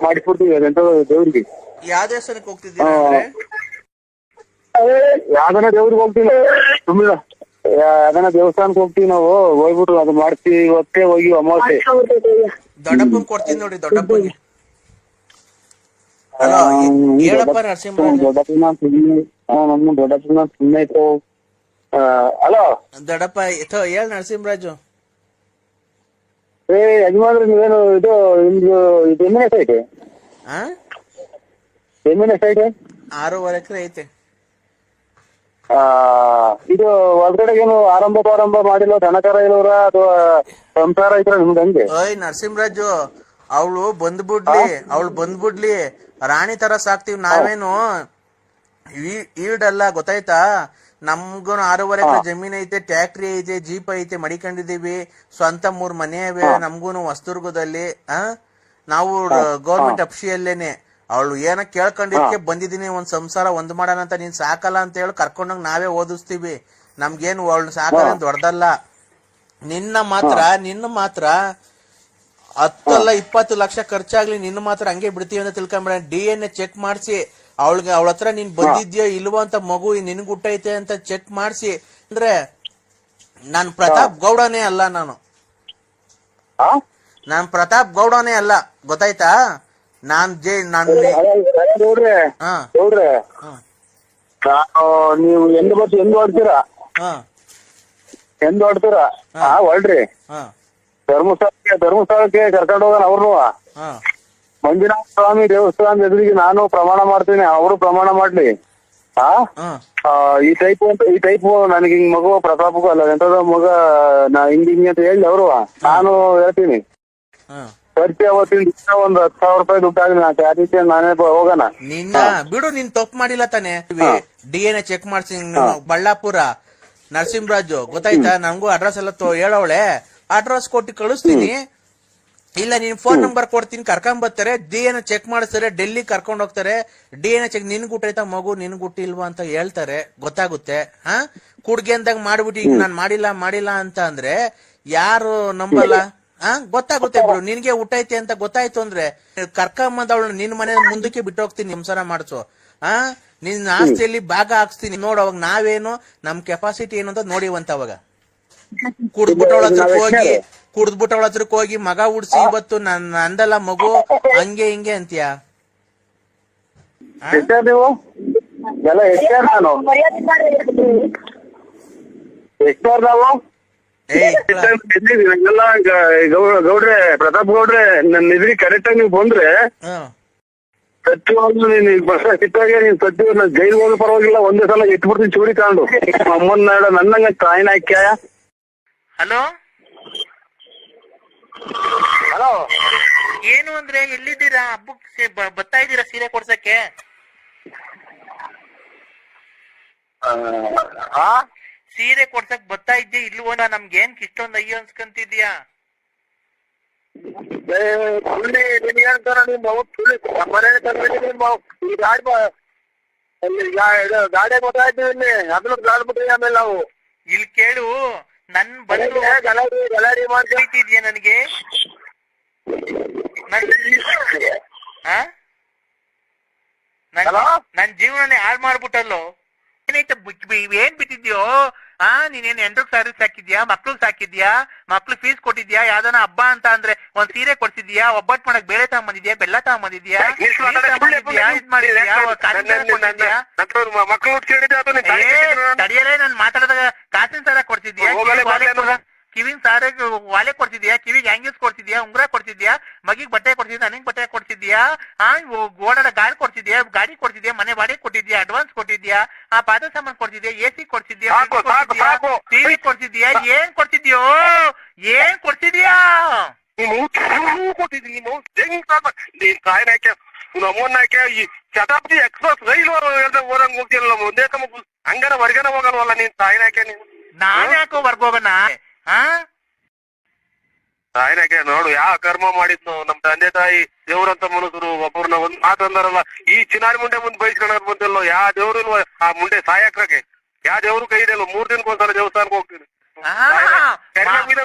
ಮಾಡಿಸ್ಬಿಡ್ತೀವಿ ಅದೆಂತ ದೇವ್ರಿಗೆ. ಯಾವ ದೇವಸ್ಥಾನಕ್ಕೆ ಹೋಗ್ತಿದ್ದೀನಿ ಯಾವ್ದನ ದೇವ್ರಿಗೆ ಹೋಗ್ತೀನಿ. ಸುಮ್ಮನೆ ಯಾವ್ದನ ದೇವಸ್ಥಾನಕ್ಕೆ ಹೋಗ್ತೀವಿ ನಾವು. ಹೋಗ್ಬಿಟ್ರು ಅದು ಮಾಡ್ತೀವಿ. ಇವತ್ತೇ ಹೋಗಿ ಅಮಾವಾಸ್ಯೆ. ದೊಡ್ಡಪ್ಪ ಕೊಡ್ತೀನಿ ನೋಡಿ ದೊಡ್ಡಪ್ಪನ್ಗೆ. ಹಲೋ ಹೇಳಪ್ಪ ಸುಮ್ಮನೆ ನಮ್ಮ ದೊಡ್ಡಪ್ಪನ ಸುಮ್ಮನೆ ಇತ್ತು. ಹಲೋ ದೊಡ್ಡಪ್ಪ ಥೋ, ಹೇಳ್ ನರಸಿಂಹರಾಜು. ಏ ಯಜಮಾನ್ರಿ ನೀವೇನು ಇದು ನಿಮ್ದು ಇದು ಎಮ್ಮಿನ ಸೈಟ್ ಆ? ಎಮ್ಮಿನ ಸೈಟ್ ಆರೂವರೆ ಎಕರೆ ಐತೆ. ಇದು ಒಳಗಡೆ ಏನು ಆರಂಭ ಪ್ರಾರಂಭ ಮಾಡಿಲ್ಲ ದನಕರ ಇಲ್ಲವ್ರ ಅಥವಾ ಸಂಸಾರ ಇದ್ರ ನಿಮ್ದು ಹಂಗೆ? ಓಯ್ ನರಸಿಂಹರಾಜು ಅವಳು ಬಂದ್ಬಿಡ್ಲಿ ಅವಳು ಬಂದ್ಬಿಡ್ಲಿ. ರಾಣಿ ತರ ಸಾಕ್ತಿವಿ ನಾವೇನು? ಈಡಲ್ಲ ಗೊತ್ತಾಯ್ತಾ? ನಮ್ಗೂ ಆರೂವರೆ ಎಕರೆ ಜಮೀನ್ ಐತೆ ಟ್ಯಾಕ್ಟ್ರಿ ಐತೆ ಜೀಪ್ ಐತೆ ಮಡಿಕೊಂಡಿದೀವಿ. ಸ್ವಂತ ಮೂರ್ ಮನೆ ಇವೆ ನಮ್ಗೂನು ಹೊಸದುರ್ಗದಲ್ಲಿ ಆ? ನಾವು ಗೌರ್ಮೆಂಟ್ ಅಪ್ಷಿಯಲ್ಲೇನೆ ಅವಳು ಏನ ಕೇಳ್ಕೊಂಡಿದ್ಕೆ ಬಂದಿದೀನಿ ಒಂದ್ ಸಂಸಾರ ಒಂದ್ ಮಾಡೋಣ ಅಂತ ನೀನ್ ಸಾಕಲ್ಲ ಅಂತ ಹೇಳಿ ಕರ್ಕೊಂಡೋಗ್ ನಾವೇ ಓದಿಸ್ತೀವಿ. ನಮ್ಗೇನು ಅವಳು ಸಾಕಲ್ಲ ದೊಡ್ಡದಲ್ಲ. ನಿನ್ನ ಮಾತ್ರ ನಿನ್ನ ಮಾತ್ರ ಹತ್ತಲ್ಲ ಇಪ್ಪತ್ತು ಲಕ್ಷ ಖರ್ಚಾಗ್ಲಿ ನಿನ್ನ ಮಾತ್ರ ಹಂಗೆ ಬಿಡ್ತೀವಿ ಅಂತ ತಿಳ್ಕೊಂಬೇಡ. ಡಿ ಎನ್ ಎ ಚೆಕ್ ಮಾಡಿಸಿ. ಅವಳಿಗೆ ಅವಳ ಹತ್ರ ನೀನ್ ಬಂದಿದ್ಯೋ ಇಲ್ವೋ ಅಂತ ಮಗು ನಿನ್ಗ್ ಹುಟ್ಟೈತೆ ಅಂತ ಚೆಕ್ ಮಾಡಿಸಿ. ಅಂದ್ರೆ ನಾನ್ ಪ್ರತಾಪ್ ಗೌಡನೇ ಅಲ್ಲ ನಾನು. ನಾನ್ ಪ್ರತಾಪ್ ಗೌಡನೇ ಅಲ್ಲ. ಗೊತ್ತಾಯ್ತಾ? ನಾನ್ ಜೇ ನಾನ್ ನೋಡ್ರಿ. ನೋಡ್ರಿ. ನೀವು ಎಂದು ಬಸ್ ಎಂದು ಹೊಡ್ತೀರಾ ಹಾ. ಧರ್ಮಸ್ಥಳಕ್ಕೆ ಧರ್ಮಸ್ಥಳಕ್ಕೆ ಕರ್ಕೊಂಡು ಹೋಗೋಣ ಅವ್ರನ್ನು. ಹಾ. ಮಂಜುನಾಥ ಸ್ವಾಮಿ ದೇವಸ್ಥಾನದ ಎದುರಿಗೆ ನಾನು ಪ್ರಮಾಣ ಮಾಡ್ತೀನಿ ಅವರು ಪ್ರಮಾಣ ಮಾಡ್ಲಿ. ಹಾ ಹಾ. ಆ, ಈ ಟೈಪ್ ಅಂತ ಈ ಟೈಪ್ ನನಗೆ ಹಿಂಗ್ ಮಗು ಪ್ರತಾಪಕ್ಕೂ ಅಲ್ಲ ಎಂತದ ಮಗ ನಾ ಹಿಂಗ್ ಹಿಂಗೆ ಅಂತ ಹೇಳಿ ಅವರು. ನಾನು ಹೇಳ್ತೀನಿ. ಹಾ. ಖರ್ಚು ಅವತ್ತಿನ ದಿವಸ ಒಂದ್ ಹತ್ತು ಸಾವಿರ ರೂಪಾಯಿ ದುಡ್ಡು ಆಗಲಿ ನಾ ರೀತಿ ನಾನೇ ಬ- ಹೋಗೋಣ. ನಿನ್ನ ಬಿಡು ನಿನ್ ತಪ್ಪು ಮಾಡಿಲ್ಲ ತಾನೆ. ಡಿ ಎನ್ ಎ ಚೆಕ್ ಮಾಡ್ಸಿ ಬಳ್ಳಾಪುರ ನರಸಿಂಹರಾಜು ಗೊತ್ತಾಯ್ತಾ? ನಂಗೂ ಅಡ್ರೆಸ್ ಎಲ್ಲ ಹೇಳೋಳೆ ಹೇಳವಳೆ. ಅಡ್ರೆಸ್ ಕೊಟ್ಟು ಕಳಿಸ್ತೀನಿ. ಇಲ್ಲ ನೀನ್ ಫೋನ್ ನಂಬರ್ ಕೊಡ್ತೀನಿ ಕರ್ಕೊಂಡ್ ಬರ್ತಾರೆ. ಡಿ ಎನ್ ಚೆಕ್ ಮಾಡಿಸ್ತಾರೆ ಡೆಲ್ಲಿ ಕರ್ಕೊಂಡ್ ಹೋಗ್ತಾರೆ. ಡಿ ಎನ್ ಚೆಕ್ ನಿನ್ ಗುಟ್ಟೈತಾ ಮಗು ನಿನ್ ಗುಟ್ಟಿಲ್ವಾ ಅಂತ ಹೇಳ್ತಾರೆ. ಗೊತ್ತಾಗುತ್ತೆ ಹಾ? ಕುಡ್ಗೆ ಅಂದಾಗ ಮಾಡ್ಬಿಟ್ಟು ಈಗ ನಾನ್ ಮಾಡಿಲ್ಲ ಮಾಡಿಲ್ಲ ಅಂತ ಅಂದ್ರೆ ಯಾರು ನಂಬಲ್ಲ? ಹಾ? ಗೊತ್ತಾಗುತ್ತೆ ಬಿಡು ನಿನ್ಗೆ ಊಟೈತೆ ಅಂತ ಗೊತ್ತಾಯ್ತು ಅಂದ್ರೆ ಕರ್ಕೊಂಬಂದವಳು ನಿನ್ ಮನೆ ಮುಂದಕ್ಕೆ ಬಿಟ್ಟು ಹೋಗ್ತೀನಿ ಸಂಸಾರ ಮಾಡಿಸು. ಆ ನಿನ್ ಆಸ್ತಿಯಲ್ಲಿ ಭಾಗ ಹಾಕ್ಸ್ತೀನಿ. ನೋಡು ಅವಾಗ ನಾವೇನು ನಮ್ ಕೆಪಾಸಿಟಿ ಏನು ಅಂತ ನೋಡಿವಂತ ಅವಾಗ. ಕುಡ್ದ್ಬಿಟ್ಟವಳ ಹತ್ರಕ್ ಹೋಗಿ ಕುಡ್ದ್ಬಿಟ್ಟವಳ ಹತ್ರಕ್ ಹೋಗಿ ಮಗ ಉಡ್ಸಿ ಇವತ್ತು ನನ್ ಅಂದಲ್ಲ ಮಗು ಹಂಗೆ ಹಿಂಗೆ ಅಂತೀಯ? ನೀವು? ಎಲ್ಲ ಎಷ್ಟೇ ನಾನು? ನಾವು? ಗೌಡ್ರೆ ಪ್ರತಾಪ್ ಗೌಡ್ರೆ ನನ್ ಇದ್ರಿ ಕರೆಕ್ಟ್ ಆಗಿ ನೀವು ಬಂದ್ರೆ ಸತ್ಯವಾಗ್ಲೂ ನೀನು ಸಿಟ್ಟಾಗೆ ನೀನ್ ಸತ್ಯ ನಾನು ಜೈಲ್ ಹೋದ ಪರವಾಗಿಲ್ಲ ಒಂದೇ ಸಲ ಇಟ್ಬಿಡ್ತೀನಿ ಚೂಡಿ ತಗೊಂಡು. ಅಮ್ಮನ್ ನಾಡ ನನ್ನಂಗ ಕಾಯಿನ ಹಾಕ್ಯಾಯ ಹಲೋ? ಹಲೋ? ಏನು ಅಂದ್ರೆ ಎಲ್ಲಿದ್ದೀರಾ? ಹಬ್ಬಕ್ಕೆ ಬರ್ತಾ ಇದ್ದೀರಾ ಸೀರೆ ಕೊಡ್ಸಕ್ಕೆ? ಆ ಸೀರೆ ಕೊಡ್ಸಕ್ ಬರ್ತಾ ಇದ್ದೆ ಇಲ್ವೋ ನಮ್ಗೆ ಏನ್ ಇಷ್ಟೊಂದು ಅಯ್ಯೋ ಅನ್ಸ್ಕಂತಿದ್ಯಾ ಸುಳ್ಳಿ ನಿನ್ಗೆ ಹೇಳ್ತಾರ ನಿಮ್ಮ ಮಗು ಸುಳ್ಳಿ? ಮನೆ ತಂದಿದ್ದೀನಿ ನಿಮ್ಮ ಈ ಗಾಡಿ ಬ- ಅಲ್ಲಿ ಗಾ- ಗಾಡಿ ಗೊತ್ತಾಯ್ತು ಇಲ್ಲಿ. ಅದನ್ನ ಗಾಡಿ ಬಿಟ್ರಿ ಆಮೇಲೆ ನಾವು? ಇಲ್ಲಿ ಕೇಳು. ನನ್ ಬಂದು ಗಲಾಡಿ ಗಲಾಡಿ ಮಾಡ್ತಿದ್ಯಾ ನನಗೆ? ನನ್ ಜೀವನ ಹಾಳು ಮಾಡ್ಬಿಟ್ಟಲ್ಲೋ? ಏನೈತೆ ಏನ್ ಬಿಟ್ಟಿದ್ಯೋ? ಆ ನೀನೇನ್ ಎಂಟ್ರಿಗೆ ಸ್ಯಾರೀಸ್ ಸಾಕಿದ್ಯಾ ಮಕ್ಳು ಸಾಕಿದ್ಯಾ? ಮಕ್ಳು ಫೀಸ್ ಕೊಟ್ಟಿದ್ಯಾ? ಯಾವ್ದಾನ ಹಬ್ಬ ಅಂತ ಅಂದ್ರೆ ಒಂದ್ ಸೀರೆ ಕೊಡ್ಸಿದ್ಯಾ? ಒಬ್ಬಟ್ ಮಾಡಕ್ ಬೇಳೆ ತಗೊಂಬಂದಿದ್ಯಾ? ಬೆಲ್ಲ ತಗೊಂಬಂದಿದ್ಯಾ? ತಡಿಯಲೇ ನಾನ್ ಮಾತಾಡದಾಗ ಕೊಡ್ತಿದ್ಯಾ? ಕಿವಿನ್ ಸಾರ ವಾಲೆ ಕೊಡ್ತಿದ್ಯಾ? ಕಿವಿಗ್ ಹ್ಯಾಂಗಿಸ್ ಕೊಡ್ತಿದ್ಯಾ? ಉಂಗ್ರ ಕೊಡ್ತಿದ್ಯಾ? ಮಗಿಗ್ ಬಟ್ಟೆ ಕೊಡ್ತಿದ್ಯಾ? ನನಗ್ ಬಟ್ಟೆ ಕೊಡ್ತಿದ್ಯಾ? ಆ ಓಡಾಡ ಗಾಡಿ ಕೊಡ್ತಿದ್ಯಾ? ಗಾಡಿ ಕೊಡ್ತಿದ್ಯಾ? ಮನೆ ಬಾಡಿಗೆ ಕೊಟ್ಟಿದ್ಯಾ? ಅಡ್ವಾನ್ಸ್ ಕೊಟ್ಟಿದ್ಯಾ? ಆ ಪಾದ ಸಾಮಾನ್ ಕೊಡ್ತಿದ್ಯಾ? ಎ ಸಿ ಕೊಡ್ತಿದ್ಯಾ. ಟಿವಿ ಕೊಡ್ತಿದ್ಯಾ? ಏನ್ ಕೊಡ್ತಿದ್ಯೋ? ಏನ್ ಕೊಡ್ತಿದ್ಯಾ? ನೀನು ಕೊಟ್ಟಿದ್ದೀನಿ ನೀನು ಹೆಂಗ್ ಸಾಕು? ನೀನ್ ಕಾಯಿನ ಹಾಕ್ಯ ನಮ್ಮನ್ನ ಹಾಕ್ಯ ಈ ಶತಾಬ್ದಿ ಎಕ್ಸ್ಪ್ರೆಸ್ ರೈಲು ಹೋದಂಗ್ ಹೋಗ್ತಿರಲ್ಲ ಮುಂದೆ ಕಮ್ಮ ಹಂಗಾರ ಹೊರಗನ ಹೋಗಲ್ವಲ್ಲ ನೀನ್ ತಾಯಿನ ಹಾಕ್ಯ ನೀನು ಯಾಕೋ ವರ್ಗೋಗನ? ಹಾ ಆ? ಹಾಕ್ಯ ನೋಡು ಯಾವ ಕರ್ಮ ಮಾಡಿದ್ನು ನಮ್ ತಂದೆ ತಾಯಿ ದೇವ್ರಂತ ಮನುಷ್ಯರು ಒಬ್ಬರನ್ನ ಒಂದ್ ಮಾತಂದಾರಲ್ಲ ಈ ಚಿನಾರಿ ಮುಂಡೆ ಮುಂದೆ ಬಯಸ್ಕೊಳ್ಳೋದ್ ಬಂದಿಲ್ಲ ಯಾವ ದೇವ್ರು ಇಲ್ವ ಆ ಮುಂಡೆ ಸಾಯಕ್ರಕ್ಕೆ ಯಾವ ದೇವ್ರು ಕೈ ಇದೆ ಮೂರ್ ದಿನಕ್ಕೊಂದ್ಸಲ ದೇವಸ್ಥಾನಕ್ಕೆ ಹೋಗ್ತೀನಿ.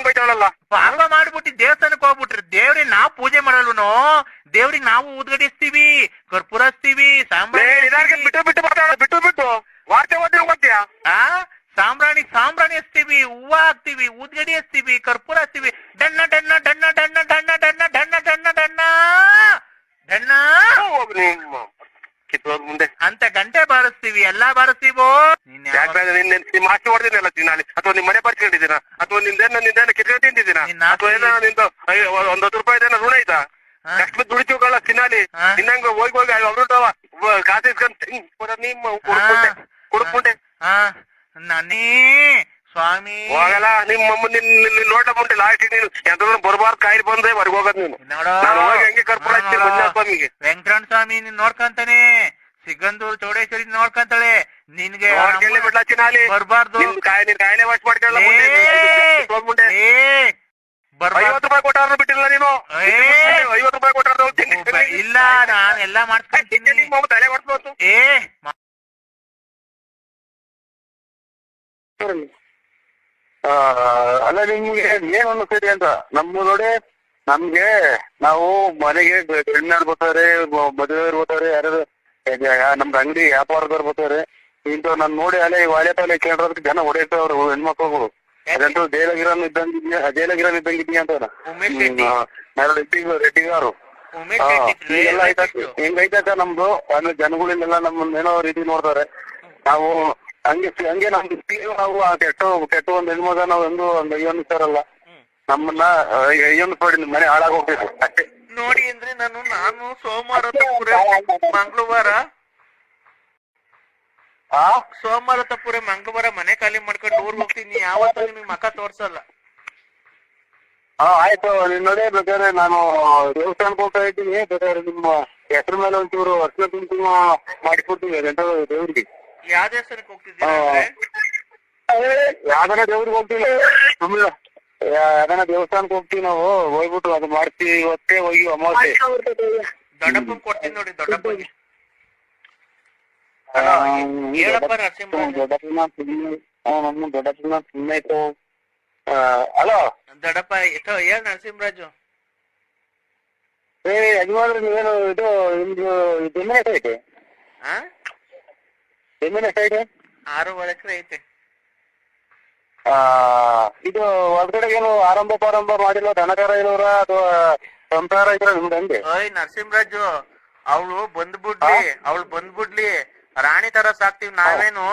ಬೈತಾಳಲ್ಲ. ಪಾಪ ಮಾಡ್ಬಿಟ್ಟು ದೇವಸ್ಥಾನಕ್ಕೆ ಹೋಗ್ಬಿಟ್ರಿ ದೇವ್ರಿಗೆ ನಾವ್ ಪೂಜೆ ಮಾಡಲ್ವನು? ದೇವ್ರಿಗೆ ನಾವು ಊದ್ಗಡಿಸ್ತೀವಿ ಕರ್ಪೂರ ಹಚ್ತೀವಿ ಸಾಂಬ್ರಾಣಿ ಹಚ್ತೀವಿ. ಬಿಟ್ಟು ಬಿಟ್ಟು ಮಾತಾಡ ಬಿಟ್ಟು ಬಿಟ್ಟು ವಾರ್ತೆ ಓದಿ ಹೋಗ್ತೀಯಾ ಆ ಸಾಂಬ್ರಾಣಿ ಸಾಂಬ್ರಾಣಿ ಹಚ್ತೀವಿ ಹೂವ ಹಾಕ್ತಿವಿ ಊದ್ಗಡಿ ಹಚ್ತೀವಿ ಕರ್ಪೂರ ಹಚ್ತೀವಿ ಡಣ್ಣ ಡಣ್ಣ ಡಣ್ಣ ಡಣ್ಣ ಡಣ್ಣ ಡಣ್ಣ ಡಣ್ಣ. ಡಣ್ಣ. ಡಣ್ಣ ಡಣ್ಣ ಮುಂದೆ. ಅಂತ ಗಂಟೆ ಬಾರಿಸ್ತೀವಿ ಎಲ್ಲಾ ಬಾರಿಸ್ತೀವೋ? ನೀನ್ ನಿಮ್ಮ ಆಸ್ತಿ ಹೊಡೆದಿನಲ್ಲ ದಿನಾಲಿ. ಅಥವಾ ನಿಮ್ ಮನೆ ಬರ್ಸ್ಕೊಂಡಿದ್ದೀನ ಅಥವಾ ನಿಂದೇನ ನಿಂದೇನ ಕಿತ್ಕೊಂಡು ತಿಂದಿದ್ದೀನ ಅಥವಾ ಏನೋ ನಿಂದು ಒಂದ್ ಹತ್ತು ರೂಪಾಯಿ ಋಣ ಐತಾ? ಕಷ್ಟ ದುಡಿತೀವಲ್ಲ ತಿನ್ನಾಲಿ? ನಿನ್ನಂಗ ಹೋಗಿ ಹೋಗಿ ಅವ್ರದವ ಕಾಸು ಇಸ್ಕೊಂಡ್ ನಿಮ್ಮ ಕುಡ್ಕೊಂಡೆ. ಕುಡ್ಕೊಂಡೆ. ಹಾ. ನನ್ನೇ ಸ್ವಾಮಿ. ಹೋಗಲ್ಲ ನಿಮ್ಮ ನಿನ್ ನಿನ್ ನೋಟ ಲಾಸ್ಟ್ ನೀನು ಎಂತ ಬರಬಾರ್ದು ಕಾಯಿಲೆ ಬಂದ್ರೆ ಹೊರಗೆ ಹೋಗೋದ್ ನೀನು ನೋಡೋ. ನಾನು ಹೋಗಿ ಹಂಗೆ ಮಂಜುನಾಥ ಸ್ವಾಮಿಗೆ ವೆಂಕಟರಣ ಸ್ವಾಮಿ ನೀನ್ ನೋಡ್ಕಂತಾನೆ. ಸಿಗಂದೂರು ಚೌಡೇಶ್ವರಿ ನೋಡ್ಕಂತಾಳೆ. ನಿನ್ಗೆ ಬರಬಾರ್ದು ಕೇಳಿ ಬಿಡ್ಲಾ ಚಿನಾಲಿ ಬರ್ಬಾರ್ದು. ನಿನ್ ಕಾಯಿ ನಿನ್ ಕಾಯಿಲೆ ವಾಶ್ ಮಾಡ್ಕೊಳ್ಳ ಮುಂದೆ ಐವತ್ತು ರೂಪಾಯಿ ಕೊಟ್ಟಾರು ಬಿಟ್ಟಿಲ್ಲ ನೀನು. ಐವತ್ತು ರೂಪಾಯಿ ಕೊಟ್ಟಾರ ಇಲ್ಲ ನಾನ್ ಎಲ್ಲಾ ಮಾಡ್ತೀನಿ ತಲೆ ಹೊಡ್ಸ್ಬೋದು ಏ! ಅಲ್ಲ ನಿಮ್ಗೆ ಏನ್ ಅನ್ನಿಸ್ತೀರಿ ಅಂತ? ನಮ್ಮ ನೋಡಿ ನಮ್ಗೆ ನಾವು ಮನೆಗೆ ಹೆಣ್ಣಾಡ್ ಬರ್ತಾರೆ ಮದುವೆ ಮದುವೆಯವ್ರು ಬರ್ತಾರೆ ಯಾರು ನಮ್ದು ಅಂಗಡಿ ವ್ಯಾಪಾರದವ್ರು ಬರ್ತಾರೆ. ಇಂಥವ್ ನಾನ್ ನೋಡಿ ಅಲ್ಲೇ ವಾಲೆ ತಾಲೆ ಕೇಳಿದ್ರೆ ಜನ ಹೊಡೆಯುತ್ತವ್ರು ಹೆಣ್ಮಕ್ಳುಗಳು. ಅದಂತೂ ಜೈಲಗಿರನ್ ಇದ್ದಂಗಿದ್ಯಾ ಜೈಲಗಿರನ್ ಇದ್ದಂಗಿದ್ಯಾ ಅಂತ ರೆಡ್ಡಿಗಾರು. ಹಿಂಗೆಲ್ಲ ಐತೈತೆ ಹಿಂಗೈತೈತೆ ನಮ್ದು ಅಂದ್ರೆ ಜನಗಳಿಂದೆಲ್ಲ ನಮ್ಮನ್ನ ಏನೋ ರೀತಿ ನೋಡ್ತಾರೆ. ನಾವು ಹಂಗೆ ಹಂಗೆ ನಮ್ ನಾವು ಆ ಕೆಟ್ಟ ಕೆಟ್ಟ ಒಂದು ಹೆಣ್ಮಗ ನಾವು ಒಂದು ಒಂದು ಅಯ್ಯನ್ನಿಸ್ತಾರಲ್ಲ ನಮ್ಮನ್ನ ಐವನ್ ಪಡಿ ನಿಮ್ ಮನೆ ಹಾಳಾಗ ಹೋಗ್ಬೇಕು ಅಷ್ಟೇ. ನೋಡಿ ಅಂದ್ರೆ ನಾನು ನಾನು ಸೋಮವಾರ ಮಂಗಳವಾರ. ಆ? ಸೋಮವಾರ ತಪ್ಪುರ ಮಂಗಳವಾರ ಮನೆ ಖಾಲಿ ಮಾಡ್ಕೊಂಡು ಊರ್ ಹೋಗ್ತೀನಿ. ಯಾವತ್ತ ನಿಮಗೆ ಮಕ ತೋರ್ಸಲ್ಲ. ಹಾ ಆಯ್ತು. ನಿನ್ ನೋಡಿ ಬೇಕಾದ್ರೆ ನಾನು ದೇವಸ್ಥಾನಕ್ಕೆ ಹೋಗ್ತಾ ಇದ್ದೀನಿ. ಬೇಕಾದ್ರೆ ನಿಮ್ಮ ಹೆಸರು ಮೇಲೆ ಒಂಚೂರು ಅರ್ಚನೆ ಕುಂಕುಮ ಮಾಡಿಕೊಡ್ತೀನಿ. ದೇವ್ರಿಗೆ? ಯಾವ ದೇವಸ್ಥಾನಕ್ಕೆ ಹೋಗ್ತಿದ್ದೀರಾ ಅಂದ್ರೆ? ದೇವ್ರಿಗೆ ಹೋಗ್ತೀವಿ ಸುಮ್ಮನೆ ಯಾವ್ದನ ದೇವಸ್ಥಾನಕ್ಕೆ ಹೋಗ್ತೀವಿ ನಾವು ಹೋಗ್ಬಿಟ್ಟು ಅದು ಮಾಡ್ತೀವಿ. ಇವತ್ತೇ ಹೋಗಿ ಅಮಾವಾಸ್ಯೆ. ದೊಡ್ಡಪ್ಪ ಕೊಡ್ತೀನಿ ನೋಡಿ ದೊಡ್ಡಪ್ಪ ಆ, ಹೇಳಪ್ಪ ನರಸಿಂಹ ದೊಡ್ಡಪ್ಪನ ಸುಮ್ನೆ- ಆ, ನಮ್ಮ ದೊಡ್ಡಪ್ಪನ ಸುಮ್ಮನೆ ಇತ್ತು. ಹಲೋ ದೊಡ್ಡಪ್ಪ ಎಷ್ಟೋ ಹೇಳ್ ನರಸಿಂಹರಾಜು. ಏ ಯಜಮಾನ್ರೆ ನೀವೇನು ಇದು ನಿಮ್ದು ಜಮೀನ್ ಐತೆ? ಆ? ಜಮೀನ್ ಸೈಡ್ ಆರೂವರೆ ಎಕರೆ ಐತೆ. ಇದು ಒಳಗಡೆ ಏನು ಆರಂಭ ಪ್ರಾರಂಭ ಮಾಡಿಲ್ಲ ದನಕರ ಇರೋರ ಅಥವಾ ಸಂಸಾರ ಇದ್ರ ನಿಮ್ದು ಹಂಗೆ ಓಯ್ ನರಸಿಂಹರಾಜು ಅವಳು ಬಂದ್ಬಿಡ್ಲಿ ಅವಳು ಬಂದ್ಬಿಡ್ಲಿ. ರಾಣಿ ತರ ಸಾಕ್ತಿವಿ ನಾವೇನು?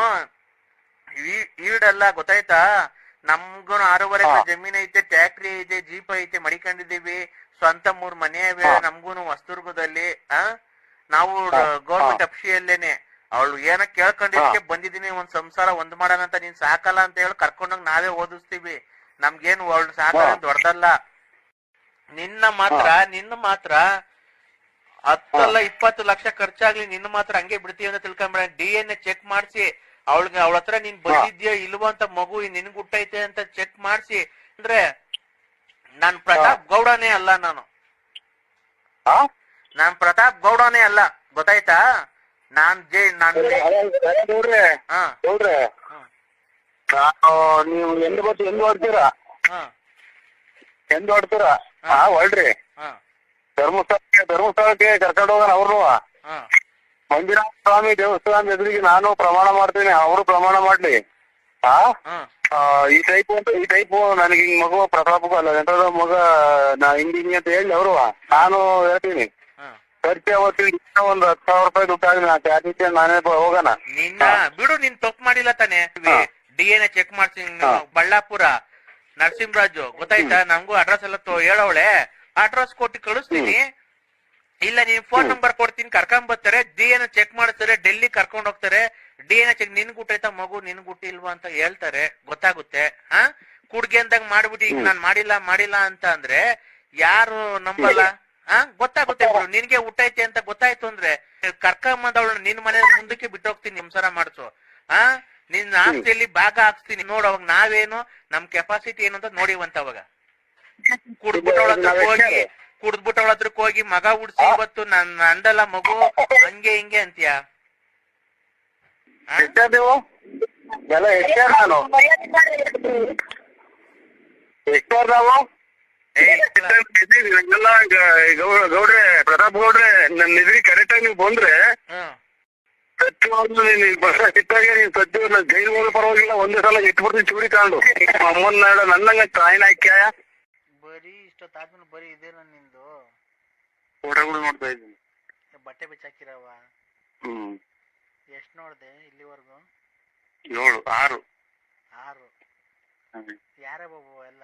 ಈಡಲ್ಲ ಗೊತ್ತಾಯ್ತಾ? ನಮ್ಗೂ ಆರೂವರೆ ಜಮೀನ್ ಐತೆ ಟ್ಯಾಕ್ಟ್ರಿ ಐತೆ ಜೀಪ್ ಐತೆ ಮಡಿಕೊಂಡಿದೀವಿ ಸ್ವಂತ ಮೂರ್ ಮನೆ ಇವೆ ನಮ್ಗೂನು ವಸ್ತುರ್ಗದಲ್ಲಿ ಆ? ನಾವು ಗೌರ್ಮೆಂಟ್ ಅಫಿಷಿಯಲ್ಲೇನೆ ಅವಳು ಏನ ಕೇಳ್ಕೊಂಡಿದ್ದಕ್ಕೆ ಬಂದಿದೀನಿ ಒಂದ್ ಸಂಸಾರ ಒಂದ್ ಮಾಡೋಣ ಅಂತ ನೀನ್ ಸಾಕಲ್ಲ ಅಂತ ಹೇಳಿ ಕರ್ಕೊಂಡೋಗ್ ನಾವೇ ಓದಿಸ್ತೀವಿ. ನಮ್ಗೇನು ಅವಳು ಸಾಕಲ್ಲ ದೊಡ್ಡದಲ್ಲ. ನಿನ್ನ ಮಾತ್ರ ನಿನ್ನ ಮಾತ್ರ ಹತ್ತಲ್ಲ ಇಪ್ಪತ್ತು ಲಕ್ಷ ಖರ್ಚಾಗ್ಲಿ ನಿನ್ನ ಮಾತ್ರ ಹಂಗೆ ಬಿಡ್ತೀವಿ ಅಂತ ತಿಳ್ಕೊಂಬೇಡ ಡಿ ಎನ್ ಎ ಚೆಕ್ ಮಾಡ್ಸಿ. ಅವಳಿಗೆ ಅವಳ ಹತ್ರ ನೀನ್ ಬಂದಿದ್ಯೋ ಇಲ್ವೋ ಅಂತ ಮಗು ನಿನ್ ಗುಟ್ಟೈತೆ ಅಂತ ಚೆಕ್ ಮಾಡ್ಸಿ. ಅಂದ್ರೆ ನಾನ್ ಪ್ರತಾಪ್ ಗೌಡನೇ ಅಲ್ಲ ನಾನು? ನಾನ್ ಪ್ರತಾಪ್ ಗೌಡನೇ ಅಲ್ಲ. ಗೊತ್ತಾಯ್ತಾ? ನಾನ್ ಜೈ ನಾನ್ ಹಾ. ನೋಡ್ರಿ. ನಾನು ನೀವು ಎಲ್ಲಿ ಬರ್ತೀವಿ ಎಂದು ಹೊಡ್ತೀರಾ? ಎಂದು ಹೊಡ್ತೀರಾ? ಹಾ. ಹೊಳ್ರಿ ಧರ್ಮಸ್ಥಳಕ್ಕೆ ಧರ್ಮಸ್ಥಳಕ್ಕೆ ಕರ್ಕೊಂಡು ಹೋಗೋಣ ಅವ್ರು ಮಂಜುನಾಥ ಸ್ವಾಮಿ ದೇವಸ್ಥಾನ ಎದುರಿಗೆ ನಾನು ಪ್ರಮಾಣ ಮಾಡ್ತೀನಿ ಅವರು ಪ್ರಮಾಣ ಮಾಡ್ಲಿ. ಹಾ? ಈ ಟೈಪ್ ಅಂತ ಈ ಟೈಪ್ ನನಗೆ ಹಿಂಗ್ ಮಗು ಪ್ರತಾಪಕ್ಕೂ ಅಲ್ಲ ಎಂತದ ಮಗ ನಾ ಹಿಂಗ್ ಹಿಂಗೆ ಅಂತ ಹೇಳಿ ಅವರು. ನಾನು ಹೇಳ್ತೀನಿ. ಖರ್ಚು ಒಂದು ಹತ್ತು ಸಾವಿರ ರೂಪಾಯಿ ದುಡ್ಡಾಗಿ ನಾ ಕ್ಯಾಟಿಗೆ ನಾನೇ ಹೋಗೋಣ. ನಿನ್ನ ಬಿಡು ನೀನ್ ತಪ್ಪು ಮಾಡಿಲ್ಲ ತಾನೆ. ಡಿ ಎನ್ ಚೆಕ್ ಮಾಡ್ತೀನಿ. ಬಳ್ಳಾಪುರ ನರಸಿಂಹರಾಜು ಗೊತ್ತಾಯ್ತಾ? ನಂಗೂ ಅಡ್ರೆಸ್ ಎಲ್ಲ ಹೇಳೋಳೆ ಹೇಳವಳೆ. ಅಡ್ರೆಸ್ ಕೊಟ್ಟು ಕಳಿಸ್ತೀನಿ. ಇಲ್ಲ ನೀನ್ ಫೋನ್ ನಂಬರ್ ಕೊಡ್ತೀನಿ. ಕರ್ಕೊಂಡ್ ಬರ್ತಾರೆ. ಡಿ ಎನ್ ಚೆಕ್ ಮಾಡ್ತಾರೆ ಡೆಲ್ಲಿ ಕರ್ಕೊಂಡ್ ಹೋಗ್ತಾರೆ. ಡಿ ಎನ್ ಚೆಕ್ ನಿನ್ ಗುಟ್ಟೈತ ಮಗು ನಿನ್ ಗುಟ್ಟಿಲ್ವಾ ಅಂತ ಹೇಳ್ತಾರೆ. ಗೊತ್ತಾಗುತ್ತೆ. ಹಾ? ಕುಡ್ಗೆ ಅಂದಾಗ ಮಾಡ್ಬಿಟ್ಟು ಈಗ ನಾನ್ ಮಾಡಿಲ್ಲ ಮಾಡಿಲ್ಲ ಅಂತ ಅಂದ್ರೆ ಯಾರು ನಂಬಲ್ಲ? ಹಾ ಗೊತ್ತಾಗುತ್ತೆ ನಿನ್ಗೆ ಊಟ ಐತೆ ಅಂತ ಗೊತ್ತಾಯ್ತು ಅಂದ್ರೆ ಕರ್ಕೊಂಬಂದವಳು ನಿನ್ ಮನೆ ಮುಂದಕ್ಕೆ ಬಿಟ್ಟೋಗ್ತೀನಿ ನಿಮ್ಸರ ಮಾಡ್ಸು. ಹಾ ನಿನ್ ಆಸ್ತಿಯಲ್ಲಿ ಭಾಗ ಹಾಕ್ಸ್ತೀನಿ. ನೋಡು ಅವಾಗ ನಾವೇನು ನಮ್ ಕೆಪಾಸಿಟಿ ಏನು ಅಂತ ನೋಡಿವಂತ ಅವಾಗ. ಕುಡ್ದ್ಬಿಟ್ಟವಳ ಹತ್ರಕ್ ಹೋಗಿ ಕುಡ್ದ್ಬಿಟ್ಟವಳ ಹತ್ರಕ್ ಹೋಗಿ ಮಗ ಉಡ್ಸಿ ಇವತ್ತು ನನ್ ಅಂದಲ್ಲ ಮಗು ಹಂಗೆ ಹಿಂಗೆ ಅಂತೀಯ? ನೀವು? ಎಲ್ಲ ಎಷ್ಟೇ ನಾನು? ಎಷ್ಟೇ ನಾವು? ಎಲ್ಲ ಗೌಡ್ರೆ ಪ್ರತಾಪ್ ಗೌಡ್ರೆ ನನ್ನ ಎದುರಿಗೆ ಕರೆಕ್ಟ್ ಆಗಿ ನೀವು ಬಂದ್ರೆ ಸತ್ಯವಾಗ್ಲೂ ನೀನು ಬಸ್ ಸಿಕ್ಕಾಗೆ ನೀನ್ ನಾನು ಜೈಲು ಪರವಾಗಿಲ್ಲ ಒಂದೇ ಸಲ ಇಟ್ಬಿಡ್ತೀನಿ ಚೂರಿ ತಗೊಂಡು. ಅಮ್ಮನ್ನ ನನ್ನಂಗ ತಾಯಿನ ಹಾಕ್ಯಾಯ ಬರೀ ಇಷ್ಟೊತ್ತಾದ್ಮೇಲೆ ಬರೀ ಇದೇನ ನಿಂದು. ಫೋಟೋಗಳು ನೋಡ್ತಾ ಇದ್ದೀನಿ. ಬಟ್ಟೆ ಬಿಚ್ಚಾಕಿರವ ಹ್ಮ್. ಎಷ್ಟ್ ನೋಡ್ದೆ ಇಲ್ಲಿವರೆಗೂ? ಏಳು ಆರು. ಆರು. ಯಾರ ಬಾಬು ಎಲ್ಲ?